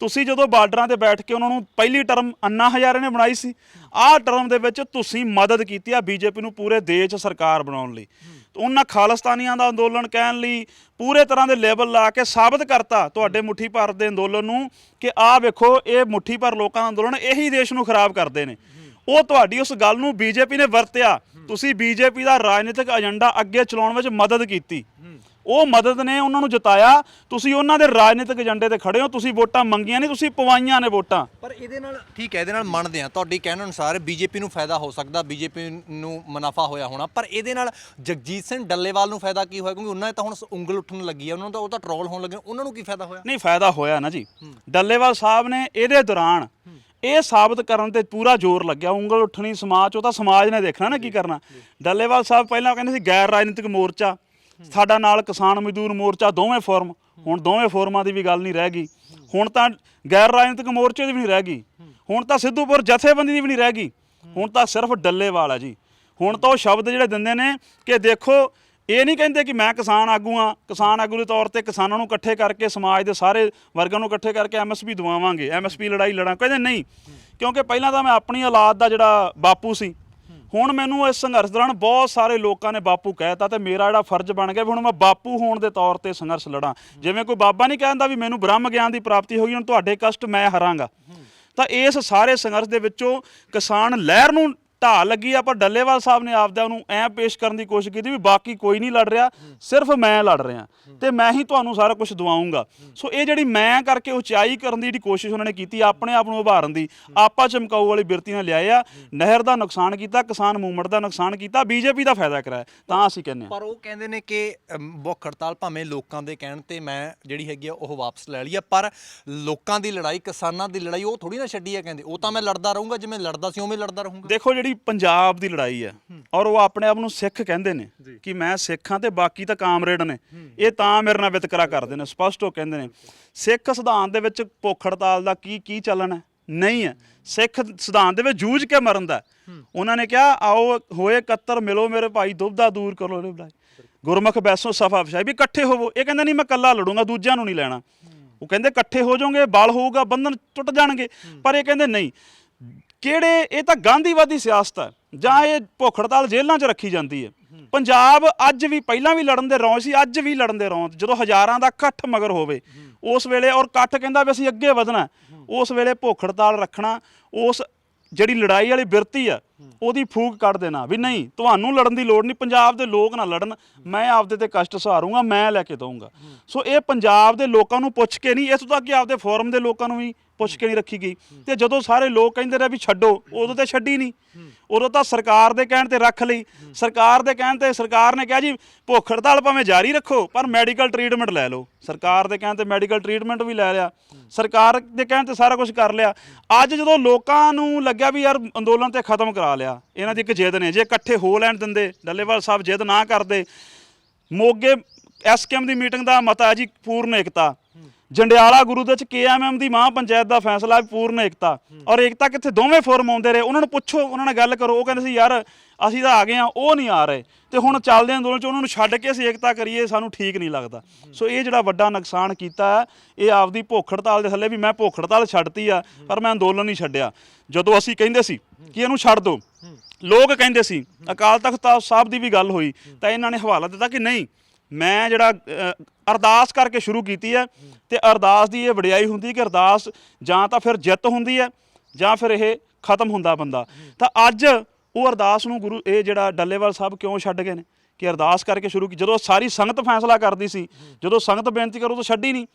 ਤੁਸੀਂ ਜਦੋਂ ਬਾਰਡਰਾਂ ਤੇ ਬੈਠ ਕੇ ਉਹਨਾਂ ਨੂੰ ਪਹਿਲੀ ਟਰਮ ਅੰਨਾ ਹਜ਼ਾਰੇ ਨੇ ਬਣਾਈ ਸੀ, ਆਹ ਟਰਮ ਦੇ ਵਿੱਚ ਤੁਸੀਂ ਮਦਦ ਕੀਤੀ ਆ ਬੀਜੇਪੀ ਨੂੰ ਪੂਰੇ ਦੇਸ਼ 'ਚ ਸਰਕਾਰ ਬਣਾਉਣ ਲਈ। ਉਹਨਾਂ ਖਾਲਿਸਤਾਨੀਆਂ ਦਾ ਅੰਦੋਲਨ ਕਹਿਣ ਲਈ ਪੂਰੇ ਤਰ੍ਹਾਂ ਦੇ ਲੈਵਲ ਲਾ ਕੇ ਸਾਬਤ ਕਰਤਾ ਤੁਹਾਡੇ ਮੁੱਠੀ ਭਰ ਦੇ ਅੰਦੋਲਨ ਨੂੰ ਕਿ ਆਹ ਵੇਖੋ, ਇਹ ਮੁੱਠੀ ਭਰ ਲੋਕਾਂ ਦਾ ਅੰਦੋਲਨ ਇਹੀ ਦੇਸ਼ ਨੂੰ ਖਰਾਬ ਕਰਦੇ ਨੇ। ਉਹ ਤੁਹਾਡੀ ਉਸ ਗੱਲ ਨੂੰ ਬੀਜੇਪੀ ਨੇ ਵਰਤਿਆ। ਤੁਸੀਂ ਬੀਜੇਪੀ ਦਾ ਰਾਜਨੀਤਿਕ ਏਜੰਡਾ ਅੱਗੇ ਚਲਾਉਣ ਵਿੱਚ ਮਦਦ ਕੀਤੀ। ਉਹ ਮਦਦ ਨੇ ਉਹਨਾਂ ਨੂੰ ਜਿਤਾਇਆ। ਤੁਸੀਂ ਉਹਨਾਂ ਦੇ ਰਾਜਨੀਤਿਕ ਏਜੰਡੇ ਤੇ ਖੜੇ ਹੋ। ਤੁਸੀਂ ਵੋਟਾਂ ਮੰਗੀਆਂ ਨਹੀਂ ਤੁਸੀਂ ਪਵਾਈਆਂ ਨੇ ਵੋਟਾਂ। ਪਰ ਇਹਦੇ ਨਾਲ ਠੀਕ ਹੈ ਇਹਦੇ ਨਾਲ ਮੰਨਦੇ ਆ ਤੁਹਾਡੀ ਕਹਿਣ ਅਨੁਸਾਰ ਬੀਜੇਪੀ ਨੂੰ ਫਾਇਦਾ ਹੋ ਸਕਦਾ ਬੀਜੇਪੀ ਨੂੰ ਮੁਨਾਫਾ ਹੋਇਆ ਹੋਣਾ। ਪਰ ਇਹਦੇ ਨਾਲ ਜਗਜੀਤ ਸਿੰਘ ਡੱਲੇਵਾਲ ਨੂੰ ਫਾਇਦਾ ਕੀ ਹੋਇਆ? ਕਿਉਂਕਿ ਉਹਨਾਂ ਨੇ ਤਾਂ ਹੁਣ ਉਂਗਲ ਉੱਠਣ ਲੱਗੀ ਆ ਉਹਨਾਂ ਦਾ ਉਹ ਤਾਂ ਟਰੋਲ ਹੋਣ ਲੱਗੇ। ਉਹਨਾਂ ਨੂੰ ਕੀ ਫਾਇਦਾ ਹੋਇਆ? ਨਹੀਂ ਫਾਇਦਾ ਹੋਇਆ ਨਾ ਜੀ। ਡੱਲੇਵਾਲ ਸਾਹਿਬ ਨੇ ਇਹਦੇ ਦੌਰਾਨ ਇਹ ਸਾਬਤ ਕਰਨ ਤੇ ਪੂਰਾ ਜ਼ੋਰ ਲੱਗਿਆ। ਉਂਗਲ ਉੱਠਣੀ ਸਮਾਜ ਉਹ ਤਾਂ ਸਮਾਜ ਨੇ ਦੇਖਣਾ ਨਾ ਕੀ ਕਰਨਾ। ਡੱਲੇਵਾਲ ਸਾਹਿਬ ਪਹਿਲਾਂ ਕਹਿੰਦੇ ਸੀ ਗੈਰ ਰਾਜਨੀਤਿਕ ਮੋਰਚਾ। ਸਾਡਾ ਨਾਲ ਕਿਸਾਨ ਮਜ਼ਦੂਰ ਮੋਰਚਾ ਦੋਵੇਂ ਫੋਰਮ। ਹੁਣ ਦੋਵੇਂ ਫੋਰਮਾਂ ਦੀ ਵੀ ਗੱਲ ਨਹੀਂ ਰਹਿ ਗਈ। ਹੁਣ ਤਾਂ ਗੈਰ ਰਾਜਨੀਤਿਕ ਮੋਰਚੇ ਦੀ ਵੀ ਨਹੀਂ ਰਹਿ ਗਈ। ਹੁਣ ਤਾਂ ਸਿੱਧੂਪੁਰ ਜਥੇਬੰਦੀ ਦੀ ਵੀ ਨਹੀਂ ਰਹਿ ਗਈ। ਹੁਣ ਤਾਂ ਸਿਰਫ ਡੱਲੇਵਾਲ ਆ ਜੀ। ਹੁਣ ਤਾਂ ਉਹ ਸ਼ਬਦ ਜਿਹੜੇ ਦਿੰਦੇ ਨੇ ਕਿ ਦੇਖੋ ਇਹ ਨਹੀਂ ਕਹਿੰਦੇ ਕਿ ਮੈਂ ਕਿਸਾਨ ਆਗੂ ਆ ਕਿਸਾਨ ਆਗੂ ਦੇ ਤੌਰ ਤੇ ਕਿਸਾਨਾਂ ਨੂੰ ਇਕੱਠੇ ਕਰਕੇ, ਸਮਾਜ ਦੇ ਸਾਰੇ ਵਰਗਾਂ ਨੂੰ ਇਕੱਠੇ ਕਰਕੇ ਐਮਐਸਪੀ ਦਵਾਵਾਂਗੇ। ਐਮਐਸਪੀ ਲੜਾਈ ਲੜਾਂ। ਕਹਿੰਦੇ ਨਹੀਂ, ਕਿਉਂਕਿ ਪਹਿਲਾਂ ਤਾਂ ਮੈਂ ਆਪਣੀ ਔਲਾਦ ਦਾ ਜਿਹੜਾ ਬਾਪੂ ਸੀ, ਹੁਣ ਮੈਨੂੰ ਇਸ ਸੰਘਰਸ਼ ਦੌਰਾਨ ਬਹੁਤ ਸਾਰੇ ਲੋਕਾਂ ਨੇ ਬਾਪੂ ਕਹਿਤਾ ਤੇ ਮੇਰਾ ਜਿਹੜਾ ਫਰਜ਼ ਬਣ ਗਿਆ ਵੀ ਹੁਣ ਮੈਂ ਬਾਪੂ ਹੋਣ ਦੇ ਤੌਰ ਤੇ ਸੰਘਰਸ਼ ਲੜਾਂ। ਜਿਵੇਂ ਕੋਈ ਬਾਬਾ ਨਹੀਂ ਕਹਿੰਦਾ ਵੀ ਮੈਨੂੰ ਬ੍ਰਹਮ ਗਿਆਨ ਦੀ ਪ੍ਰਾਪਤੀ ਹੋ ਗਈ, ਹੁਣ ਤੁਹਾਡੇ ਕਸ਼ਟ ਮੈਂ ਹਰਾਂਗਾ। ਤਾਂ ਇਸ ਸਾਰੇ ਸੰਘਰਸ਼ ਦੇ ਵਿੱਚੋਂ ਕਿਸਾਨ ਲਹਿਰ ਨੂੰ ਢਾਹ ਲੱਗੀ ਆ ਪਰ ਡੱਲੇਵਾਲ ਸਾਹਿਬ ਨੇ ਆਪਦਾ ਉਹਨੂੰ ਐ ਪੇਸ਼ ਕਰਨ ਦੀ ਕੋਸ਼ਿਸ਼ ਕੀਤੀ ਵੀ ਬਾਕੀ ਕੋਈ ਨਹੀਂ ਲੜ ਰਿਹਾ ਸਿਰਫ ਮੈਂ ਲੜ ਰਿਹਾ ਤੇ ਮੈਂ ਹੀ ਤੁਹਾਨੂੰ ਸਾਰਾ ਕੁਝ ਦਵਾਉਂਗਾ। ਸੋ ਇਹ ਜਿਹੜੀ ਮੈਂ ਕਰਕੇ ਉਚਾਈ ਕਰਨ ਦੀ ਜਿਹੜੀ ਕੋਸ਼ਿਸ਼ ਉਹਨਾਂ ਨੇ ਕੀਤੀ ਆਪਣੇ ਆਪ ਨੂੰ ਉਭਾਰਨ ਦੀ ਆਪਾ ਚਮਕਾਊ ਵਾਲੀ ਬਿਰਤੀ ਨਾਲ ਲਿਆਏ ਆ ਨਹਿਰ ਦਾ ਨੁਕਸਾਨ ਕੀਤਾ ਕਿਸਾਨ ਮੂਵਮੈਂਟ ਦਾ ਨੁਕਸਾਨ ਕੀਤਾ ਬੀਜੇਪੀ ਦਾ ਫਾਇਦਾ ਕਰਾਇਆ ਤਾਂ ਅਸੀਂ ਕਹਿੰਦੇ ਆ ਪਰ ਉਹ ਕਹਿੰਦੇ ਨੇ ਕਿ ਭੁੱਖ ਹੜਤਾਲ ਭਾਵੇਂ ਲੋਕਾਂ ਦੇ ਕਹਿਣ ਤੇ ਮੈਂ ਜਿਹੜੀ ਹੈਗੀ ਆ ਉਹ ਵਾਪਸ ਲੈ ਲਈ ਆ ਪਰ ਲੋਕਾਂ ਦੀ ਲੜਾਈ ਕਿਸਾਨਾਂ ਦੀ ਲੜਾਈ ਉਹ ਥੋੜੀ ਨਾ ਛੱਡੀ ਆ ਕਹਿੰਦੇ ਉਹ ਤਾਂ ਮੈਂ ਲੜਦਾ ਰਹੂੰਗਾ ਜਿਵੇਂ ਲੜਦਾ ਸੀ ਉਵੇਂ ਲੜਦਾ ਰਹੂੰਗਾ। ਦੇਖੋ ਜਿਹੜੀ ਪੰਜਾਬ ਦੀ ਲੜਾਈ ਹੈ ਔਰ ਉਹ ਆਪਣੇ ਆਪ ਨੂੰ ਸਿੱਖ ਕਹਿੰਦੇ ਨੇ ਕਿ ਮੈਂ ਸਿੱਖਾਂ ਤੇ ਬਾਕੀ ਤਾਂ ਕਾਮਰੇਡ ਨੇ। ਇਹ ਤਾਂ ਮੇਰੇ ਨਾਲ ਵਿਤਕਰਾ ਕਰਦੇ ਨੇ ਸਪਸ਼ਟ ਉਹ ਕਹਿੰਦੇ ਨੇ। ਸਿੱਖ ਸਿਧਾਂਤ ਦੇ ਵਿੱਚ ਭੁੱਖ ਹੜਤਾਲ ਦਾ ਕੀ ਕੀ ਚੱਲਣ ਹੈ? ਨਹੀਂ ਹੈ। ਸਿੱਖ ਸਿਧਾਂਤ ਦੇ ਵਿੱਚ ਜੂਝ ਕੇ ਮਰਨ ਦਾ ਹੈ। ਉਹਨਾਂ ਨੇ ਕਿਹਾ ਆਓ ਹੋਏ ਕੱਤਰ ਮਿਲੋ ਮੇਰੇ ਭਾਈ ਦੁਬਦਾ ਦੂਰ ਕਰੋ ਰੇ ਬਲਾਈ ਗੁਰਮੁਖ ਬੈਸੋ ਸਫਾ ਵਿਛਾਈ ਵੀ ਇਕੱਠੇ ਹੋਵੋ। ਇਹ ਕਹਿੰਦਾ ਨਹੀਂ ਮੈਂ ਇਕੱਲਾ ਲੜੂੰਗਾ ਦੂਜਿਆਂ ਨੂੰ ਨਹੀਂ ਲੈਣਾ। ਉਹ ਕਹਿੰਦੇ ਇਕੱਠੇ ਹੋ ਜਾਓਗੇ ਬਲ ਹੋਊਗਾ ਬੰਧਨ ਟੁੱਟ ਜਾਣਗੇ। ਪਰ ਇਹ ਕਹਿੰਦੇ ਨਹੀਂ ਕਿਹੜੇ, ਇਹ ਤਾਂ ਗਾਂਧੀਵਾਦੀ ਸਿਆਸਤ ਹੈ, ਜਾਂ ਇਹ ਭੁੱਖ ਹੜਤਾਲ ਜੇਲ੍ਹਾਂ 'ਚ ਰੱਖੀ ਜਾਂਦੀ ਹੈ। ਪੰਜਾਬ ਅੱਜ ਵੀ ਪਹਿਲਾਂ ਵੀ ਲੜਨ ਦੇ ਰੌਂ ਸੀ, ਅੱਜ ਵੀ ਲੜਨ ਦੇ ਰੌਂ, ਜਦੋਂ ਹਜ਼ਾਰਾਂ ਦਾ ਇਕੱਠ ਮਗਰ ਹੋਵੇ, ਉਸ ਵੇਲੇ ਔਰ ਇਕੱਠ ਕਹਿੰਦਾ ਵੀ ਅਸੀਂ ਅੱਗੇ ਵਧਣਾ, ਉਸ ਵੇਲੇ ਭੁੱਖ ਹੜਤਾਲ ਰੱਖਣਾ, ਉਸ ਜਿਹੜੀ ਲੜਾਈ ਵਾਲੀ ਬਿਰਤੀ ਆ ਉਹਦੀ ਫੂਕ ਕੱਢ ਦੇਣਾ ਵੀ ਨਹੀਂ, ਤੁਹਾਨੂੰ ਲੜਨ ਦੀ ਲੋੜ ਨਹੀਂ, ਪੰਜਾਬ ਦੇ ਲੋਕ ਨਾ ਲੜਨ। ਮੈਂ ਆਪਦੇ ਤੇ ਕਸ਼ਟ ਸਹਾਰੂੰਗਾ, ਮੈਂ ਲੈ ਕੇ ਦਊਂਗਾ। ਸੋ ਇਹ ਪੰਜਾਬ ਦੇ ਲੋਕਾਂ ਨੂੰ ਪੁੱਛ ਕੇ ਨਹੀਂ ਇਸ ਤੋਂ ਤੱਕ ਕਿ ਆਪਦੇ ਫੋਰਮ ਦੇ ਲੋਕਾਂ ਨੂੰ ਵੀ ਪੁੱਛ ਕੇ ਨਹੀਂ ਰੱਖੀ ਗਈ। ਤੇ ਜਦੋਂ ਸਾਰੇ ਲੋਕ ਕਹਿੰਦੇ ਰਹੇ ਵੀ ਛੱਡੋ, ਉਦੋਂ ਤੇ ਛੱਡੀ ਨਹੀਂ। ਉਦੋਂ ਤਾਂ ਸਰਕਾਰ ਦੇ ਕਹਿਣ ਤੇ ਰੱਖ ਲਈ। ਸਰਕਾਰ ਦੇ ਕਹਿਣ ਤੇ ਸਰਕਾਰ ਨੇ ਕਿਹਾ ਜੀ, ਭੁੱਖ ਹੜਤਾਲ ਭਾਵੇਂ ਜਾਰੀ ਰੱਖੋ, ਪਰ ਮੈਡੀਕਲ ਟ੍ਰੀਟਮੈਂਟ ਲੈ ਲਓ। ਸਰਕਾਰ ਦੇ ਕਹਿਣ ਤੇ ਮੈਡੀਕਲ ਟ੍ਰੀਟਮੈਂਟ ਵੀ ਲੈ ਲਿਆ। ਸਰਕਾਰ ਦੇ ਕਹਿਣ ਤੇ ਸਾਰਾ ਕੁਝ ਕਰ ਲਿਆ। ਅੱਜ ਜਦੋਂ ਲੋਕਾਂ ਨੂੰ ਲੱਗਿਆ ਵੀ ਯਾਰ ਅੰਦੋਲਨ ਤੇ ਖਤਮ ਕਰਾ ਲਿਆ। ਇਹਨਾਂ ਦੀ ਇੱਕ ਜਿੱਦ ਨੇ, ਜੇ ਇਕੱਠੇ ਹੋ ਲੈਣ ਦਿੰਦੇ, ਡੱਲੇਵਾਲ ਸਾਹਿਬ ਜਿੱਦ ਨਾ ਕਰਦੇ। ਮੋਗੇ ਐਸਕੇਐਮ ਦੀ ਮੀਟਿੰਗ ਦਾ ਮਤਾ ਹੈ ਜੀ, ਪੂਰਨ ਏਕਤਾ। ਜੰਡਿਆਲਾ ਗੁਰੂ ਦੇ ਚ ਕੇਐਮਐਮ ਦੀ ਮਹਾਂ ਪੰਚਾਇਤ ਦਾ ਫੈਸਲਾ ਹੈ ਪੂਰਨ ਏਕਤਾ। ਔਰ ਏਕਤਾ ਕਿੱਥੇ ਦੋਵੇਂ ਫੋਰਮ ਆਉਂਦੇ ਰਹੇ। ਉਹਨਾਂ ਨੂੰ ਪੁੱਛੋ ਉਹਨਾਂ ਨਾਲ ਗੱਲ ਕਰੋ। ਉਹ ਕਹਿੰਦੇ ਸੀ ਯਾਰ ਅਸੀਂ ਤਾਂ ਆ ਗਏ ਆ ਉਹ ਨਹੀਂ ਆ ਰਹੇ। ਤੇ ਹੁਣ ਚੱਲਦੇ ਅੰਦੋਲਨ ਚ ਉਹਨਾਂ ਨੂੰ ਛੱਡ ਕੇ ਅਸੀਂ ਏਕਤਾ ਕਰੀਏ ਸਾਨੂੰ ਠੀਕ ਨਹੀਂ ਲੱਗਦਾ। ਸੋ ਇਹ ਜਿਹੜਾ ਵੱਡਾ ਨੁਕਸਾਨ ਕੀਤਾ ਹੈ ਇਹ ਆਪਦੀ ਭੁੱਖ ਹੜਤਾਲ ਦੇ ਥੱਲੇ ਵੀ ਮੈਂ ਭੁੱਖ ਹੜਤਾਲ ਛੱਡਤੀ ਆ ਪਰ ਮੈਂ ਅੰਦੋਲਨ ਨਹੀਂ ਛੱਡਿਆ। ਜਦੋਂ ਅਸੀਂ ਕਹਿੰਦੇ ਸੀ ਕਿ ਇਹਨੂੰ ਛੱਡ ਦਿਓ ਲੋਕ ਕਹਿੰਦੇ ਸੀ ਅਕਾਲ ਤਖਤ ਸਾਹਿਬ ਦੀ ਵੀ ਗੱਲ ਹੋਈ ਤਾਂ ਇਹਨਾਂ ਨੇ ਹਵਾਲਾ ਦਿੱਤਾ ਕਿ ਨਹੀਂ ਮੈਂ ਜਿਹੜਾ ਅਰਦਾਸ ਕਰਕੇ ਸ਼ੁਰੂ ਕੀਤੀ ਹੈ ਤੇ ਅਰਦਾਸ ਦੀ ਇਹ ਵਡਿਆਈ ਹੁੰਦੀ ਕਿ ਅਰਦਾਸ ਜਾਂ ਤਾਂ ਫਿਰ ਜਿੱਤ ਹੁੰਦੀ ਹੈ ਜਾਂ ਫਿਰ ਇਹ ਖਤਮ ਹੁੰਦਾ ਬੰਦਾ। ਤਾਂ ਅੱਜ ਉਹ ਅਰਦਾਸ ਨੂੰ ਗੁਰੂ, ਇਹ ਜਿਹੜਾ ਡੱਲੇਵਾਲ ਸਾਹਿਬ ਕਿਉਂ ਛੱਡ ਗਏ ਨੇ? ਕਿ ਅਰਦਾਸ ਕਰਕੇ ਸ਼ੁਰੂ ਕੀ, ਜਦੋਂ ਸਾਰੀ ਸੰਗਤ ਫੈਸਲਾ ਕਰਦੀ ਸੀ, ਜਦੋਂ ਸੰਗਤ ਬੇਨਤੀ ਕਰੋ ਤਾਂ ਛੱਡੀ ਨਹੀਂ।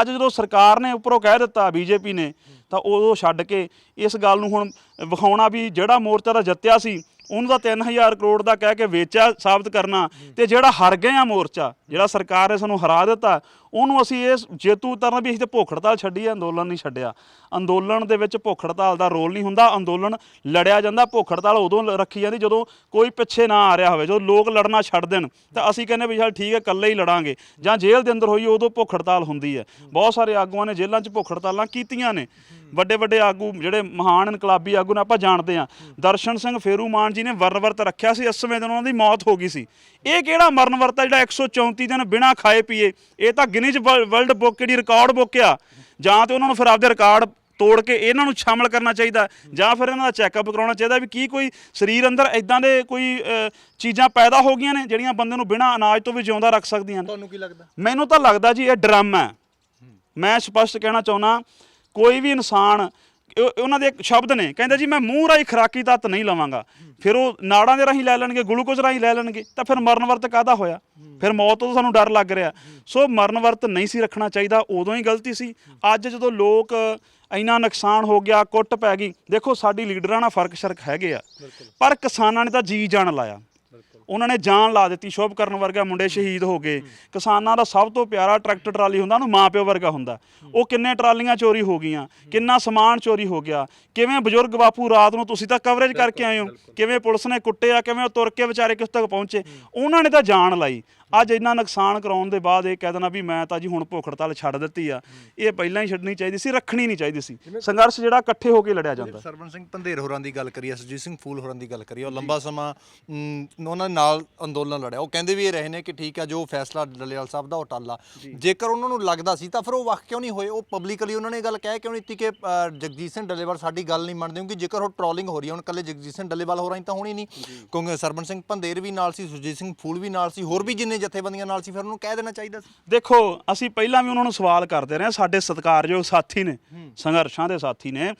ਅੱਜ ਜਦੋਂ ਸਰਕਾਰ ਨੇ ਉੱਪਰੋਂ ਕਹਿ ਦਿੱਤਾ ਬੀਜੇਪੀ ਨੇ, ਤਾਂ ਉਦੋਂ ਛੱਡ ਕੇ ਇਸ ਗੱਲ ਨੂੰ ਹੁਣ ਵਿਖਾਉਣਾ ਵੀ ਜਿਹੜਾ ਮੋਰਚਾ ਦਾ ਜਿੱਤਿਆ ਸੀ ਉਹਨੂੰ ਤਾਂ 3000 ਕਰੋੜ ਦਾ ਕਹਿ ਕੇ ਵੇਚਿਆ, ਸਾਬਤ ਕਰਨਾ ਤੇ ਜਿਹੜਾ ਹਰ ਗਏ ਆ ਮੋਰਚਾ ਜਿਹੜਾ ਸਰਕਾਰ ਨੇ ਸਾਨੂੰ ਹਰਾ ਦਿੱਤਾ, ਉਹਨੂੰ ਅਸੀਂ ਇਹ ਜੇਤੂ ਉਤਰਨ ਵੀ ਅਸੀਂ ਤੇ ਭੁੱਖ ਹੜਤਾਲ ਛੱਡੀ ਹੈ ਅੰਦੋਲਨ ਨਹੀਂ ਛੱਡਿਆ। ਅੰਦੋਲਨ ਦੇ ਵਿੱਚ ਭੁੱਖ ਹੜਤਾਲ ਦਾ ਰੋਲ ਨਹੀਂ ਹੁੰਦਾ, ਅੰਦੋਲਨ ਲੜਿਆ ਜਾਂਦਾ, ਭੁੱਖ ਹੜਤਾਲ ਉਦੋਂ ਰੱਖੀ ਜਾਂਦੀ ਜਦੋਂ ਕੋਈ ਪਿੱਛੇ ਨਾ ਆ ਰਿਹਾ ਹੋਵੇ, ਜਦੋਂ ਲੋਕ ਲੜਨਾ ਛੱਡ ਦੇਣ, ਤਾਂ ਅਸੀਂ ਕਹਿੰਦੇ ਵੀ ਚੱਲ ਠੀਕ ਹੈ, ਇਕੱਲੇ ਹੀ ਲੜਾਂਗੇ। ਜਾਂ ਜੇਲ੍ਹ ਦੇ ਅੰਦਰ ਹੋਈ, ਉਦੋਂ ਭੁੱਖ ਹੜਤਾਲ ਹੁੰਦੀ ਹੈ। ਬਹੁਤ ਸਾਰੇ ਆਗੂਆਂ ਨੇ ਜੇਲ੍ਹਾਂ 'ਚ ਭੁੱਖ ਹੜਤਾਲਾਂ ਕੀਤੀਆਂ ਨੇ। ਵੱਡੇ ਵੱਡੇ ਆਗੂ, ਜਿਹੜੇ ਮਹਾਨ ਇਨਕਲਾਬੀ ਆਗੂ ਨੇ, ਆਪਾਂ ਜਾਣਦੇ ਹਾਂ। ਦਰਸ਼ਨ ਸਿੰਘ ਫੇਰੂ ਮਾਨ ਜੀ ਨੇ ਵਰਨ ਵਰਤ ਰੱਖਿਆ ਸੀ 80ਵੇਂ ਦਿਨ ਉਹਨਾਂ ਦੀ ਮੌਤ ਹੋ ਗਈ ਸੀ। ਇਹ ਕਿਹੜਾ ਮਰਨ ਵਰਤ ਆ ਜਿਹੜਾ 134 ਦਿਨ ਬਿਨਾਂ ਖਾਏ ਪੀਏ। ਇਹ ਤਾਂ ਗਿਨੀਜ਼ ਵਰਲਡ ਬੁੱਕ ਜਿਹੜੀ ਰਿਕਾਰਡ ਬੁੱਕ ਆ ਜਾਂ ਤੇ ਉਹਨਾਂ ਨੂੰ ਫਿਰ ਆਪਦੇ ਰਿਕਾਰਡ ਤੋੜ ਕੇ ਇਹਨਾਂ ਨੂੰ ਸ਼ਾਮਲ ਕਰਨਾ ਚਾਹੀਦਾ ਜਾਂ ਫਿਰ ਇਹਨਾਂ ਦਾ ਚੈੱਕਅਪ ਕਰਾਉਣਾ ਚਾਹੀਦਾ ਵੀ ਕੀ ਕੋਈ ਸਰੀਰ ਅੰਦਰ ਇਦਾਂ ਦੇ ਕੋਈ ਚੀਜ਼ਾਂ ਪੈਦਾ ਹੋ ਗਈਆਂ ਨੇ ਜਿਹੜੀਆਂ ਬੰਦੇ ਨੂੰ ਬਿਨਾਂ ਅਨਾਜ ਤੋਂ ਵੀ ਜਿਉਂਦਾ ਰੱਖ ਸਕਦੀਆਂ ਨੇ। ਤੁਹਾਨੂੰ ਕੀ ਲੱਗਦਾ? ਮੈਨੂੰ ਤਾਂ ਲੱਗਦਾ ਜੀ ਇਹ ਡਰਾਮਾ ਹੈ। ਮੈਂ ਸਪਸ਼ਟ ਕਹਿਣਾ ਚਾਹੁੰਦਾ ਕੋਈ ਵੀ ਇਨਸਾਨ ਉਹ- ਉਹਨਾਂ ਦੇ ਇੱਕ ਸ਼ਬਦ ਨੇ। ਕਹਿੰਦੇ ਜੀ, ਮੈਂ ਮੂੰਹ ਰਾਹੀਂ ਖਰਾਕੀ ਤੱਤ ਨਹੀਂ ਲਵਾਂਗਾ। ਫਿਰ ਉਹ ਨਾੜਾਂ ਦੇ ਰਾਹੀਂ ਲੈ ਲੈਣਗੇ, ਗਲੂਕੋਜ਼ ਰਾਹੀਂ ਲੈ ਲੈਣਗੇ। ਤਾਂ ਫਿਰ ਮਰਨ ਵਰਤ ਕਾਹਦਾ ਹੋਇਆ? ਫਿਰ ਮੌਤ ਤੋਂ ਸਾਨੂੰ ਡਰ ਲੱਗ ਰਿਹਾ। ਸੋ ਮਰਨ ਵਰਤ ਨਹੀਂ ਸੀ ਰੱਖਣਾ ਚਾਹੀਦਾ, ਉਦੋਂ ਹੀ ਗਲਤੀ ਸੀ। ਅੱਜ ਜਦੋਂ ਲੋਕ ਇੰਨਾ ਨੁਕਸਾਨ ਹੋ ਗਿਆ, ਕੁੱਟ ਪੈ ਗਈ, ਦੇਖੋ ਸਾਡੀ ਲੀਡਰਾਂ ਨਾਲ ਫ਼ਰਕ ਸ਼ਰਕ ਹੈਗੇ ਆ। ਪਰ ਕਿਸਾਨਾਂ ਨੇ ਤਾਂ ਜੀ ਜਾਨ ਲਾਇਆ। ਉਹਨਾਂ ਨੇ ਜਾਨ ਲਾ ਦਿੱਤੀ ਸ਼ੁਭ ਕਰਨ ਵਰਗਾ ਮੁੰਡੇ ਸ਼ਹੀਦ ਹੋ ਗਏ। ਕਿਸਾਨਾਂ ਦਾ ਸਭ ਤੋਂ ਪਿਆਰਾ ਟਰੈਕਟਰ ਟਰਾਲੀ ਹੁੰਦਾ ਉਹਨੂੰ ਮਾਪਿਓ ਵਰਗਾ ਹੁੰਦਾ। ਉਹ ਕਿੰਨੇ ਟਰਾਲੀਆਂ ਚੋਰੀ ਹੋ ਗਈਆਂ ਕਿੰਨਾ ਸਮਾਨ ਚੋਰੀ ਹੋ ਗਿਆ। ਕਿਵੇਂ ਬਜ਼ੁਰਗ ਬਾਪੂ ਰਾਤ ਨੂੰ ਤੁਸੀਂ ਤਾਂ ਕਵਰੇਜ ਕਰਕੇ ਆਏ ਹੋ ਕਿਵੇਂ ਪੁਲਿਸ ਨੇ ਕੁੱਟਿਆ ਕਿਵੇਂ ਉਹ ਤੁਰ ਕੇ ਵਿਚਾਰੇ ਕਿਸ ਤੱਕ ਪਹੁੰਚੇ। ਉਹਨਾਂ ਨੇ ਤਾਂ ਜਾਨ ਲਾਈ। ਅੱਜ ਇੰਨਾ ਨੁਕਸਾਨ ਕਰਾਉਣ ਦੇ ਬਾਅਦ ਇਹ ਕਹਿ ਦੇਣਾ ਵੀ ਮੈਂ ਤਾਂ ਜੀ ਹੁਣ ਭੁੱਖ ਹੜਤਾਲ ਛੱਡ ਦਿੱਤੀ ਆ। ਇਹ ਪਹਿਲਾਂ ਹੀ ਛੱਡਣੀ ਚਾਹੀਦੀ ਸੀ ਰੱਖਣੀ ਨਹੀਂ ਚਾਹੀਦੀ ਸੀ। ਸੰਘਰਸ਼ ਜਿਹੜਾ ਇਕੱਠੇ ਹੋ ਕੇ ਲੜਿਆ ਜਾਂਦਾ। ਸਰਵਨ ਸਿੰਘ ਪੰਧੇਰ ਹੋਰਾਂ ਦੀ ਗੱਲ ਕਰੀਏ ਸੁਰਜੀਤ ਸਿੰਘ ਫੂਲ ਹੋਰਾਂ ਦੀ ਗੱਲ ਕਰੀਏ ਉਹ ਲੰਬਾ ਸਮਾਂ ਉਹਨਾਂ ਨਾਲ ਅੰਦੋਲਨ ਲੜਿਆ। ਉਹ ਕਹਿੰਦੇ ਵੀ ਇਹ ਰਹੇ ਨੇ ਕਿ ਠੀਕ ਆ ਜੋ ਫੈਸਲਾ ਡੱਲੇਵਾਲ ਸਾਹਿਬ ਦਾ ਉਹ ਟਾਲਾ ਜੇਕਰ ਉਹਨਾਂ ਨੂੰ ਲੱਗਦਾ ਸੀ ਤਾਂ ਫਿਰ ਉਹ ਵਕ ਕਿਉਂ ਨਹੀਂ ਹੋਏ? ਉਹ ਪਬਲਿਕਲੀ ਉਹਨਾਂ ਨੇ ਗੱਲ ਕਹਿ ਕਿਉਂ ਨਹੀਂ ਦਿੱਤੀ ਕਿ ਜਗਜੀਤ ਸਿੰਘ ਡੱਲੇਵਾਲ ਸਾਡੀ ਗੱਲ ਨਹੀਂ ਮੰਨਦੇ ਕਿਉਂਕਿ ਜੇਕਰ ਉਹ ਟ੍ਰੋਲਿੰਗ ਹੋ ਰਹੀ ਹੈ ਹੁਣ ਕੱਲੇ ਜਗਜੀਤ ਸਿੰਘ ਡੱਲੇਵਾਲ ਹੋਰਾਂ ਹੀ ਤਾਂ ਹੋਣੀ ਨਹੀਂ। ਕਿਉਂਕਿ ਸਰਵਨ ਸਿੰਘ ਪੰਧੇਰ ਵੀ ਨਾਲ ਸੀ ਸੁਰਜੀਤ ਸਿੰਘ ਫੂਲ ਵੀ ਨਾਲ ਸੀ ਹੋਰ ਵੀ ਜਿੰਨੇ ਜਥੇਬੰਦੀਆਂ ਨਾਲ ਸੀ ਫਿਰ ਉਹਨੂੰ ਕਹਿ ਦੇਣਾ ਚਾਹੀਦਾ ਸੀ। ਦੇਖੋ ਅਸੀਂ ਪਹਿਲਾਂ ਵੀ ਉਹਨਾਂ ਨੂੰ ਸਵਾਲ ਕਰਦੇ ਰਹੇ ਸਾਡੇ ਸਤਿਕਾਰਯੋਗ ਸਾਥੀ ਨੇ ਸੰਘਰਸ਼ਾਂ ਦੇ ਸਾਥੀ ਨੇ।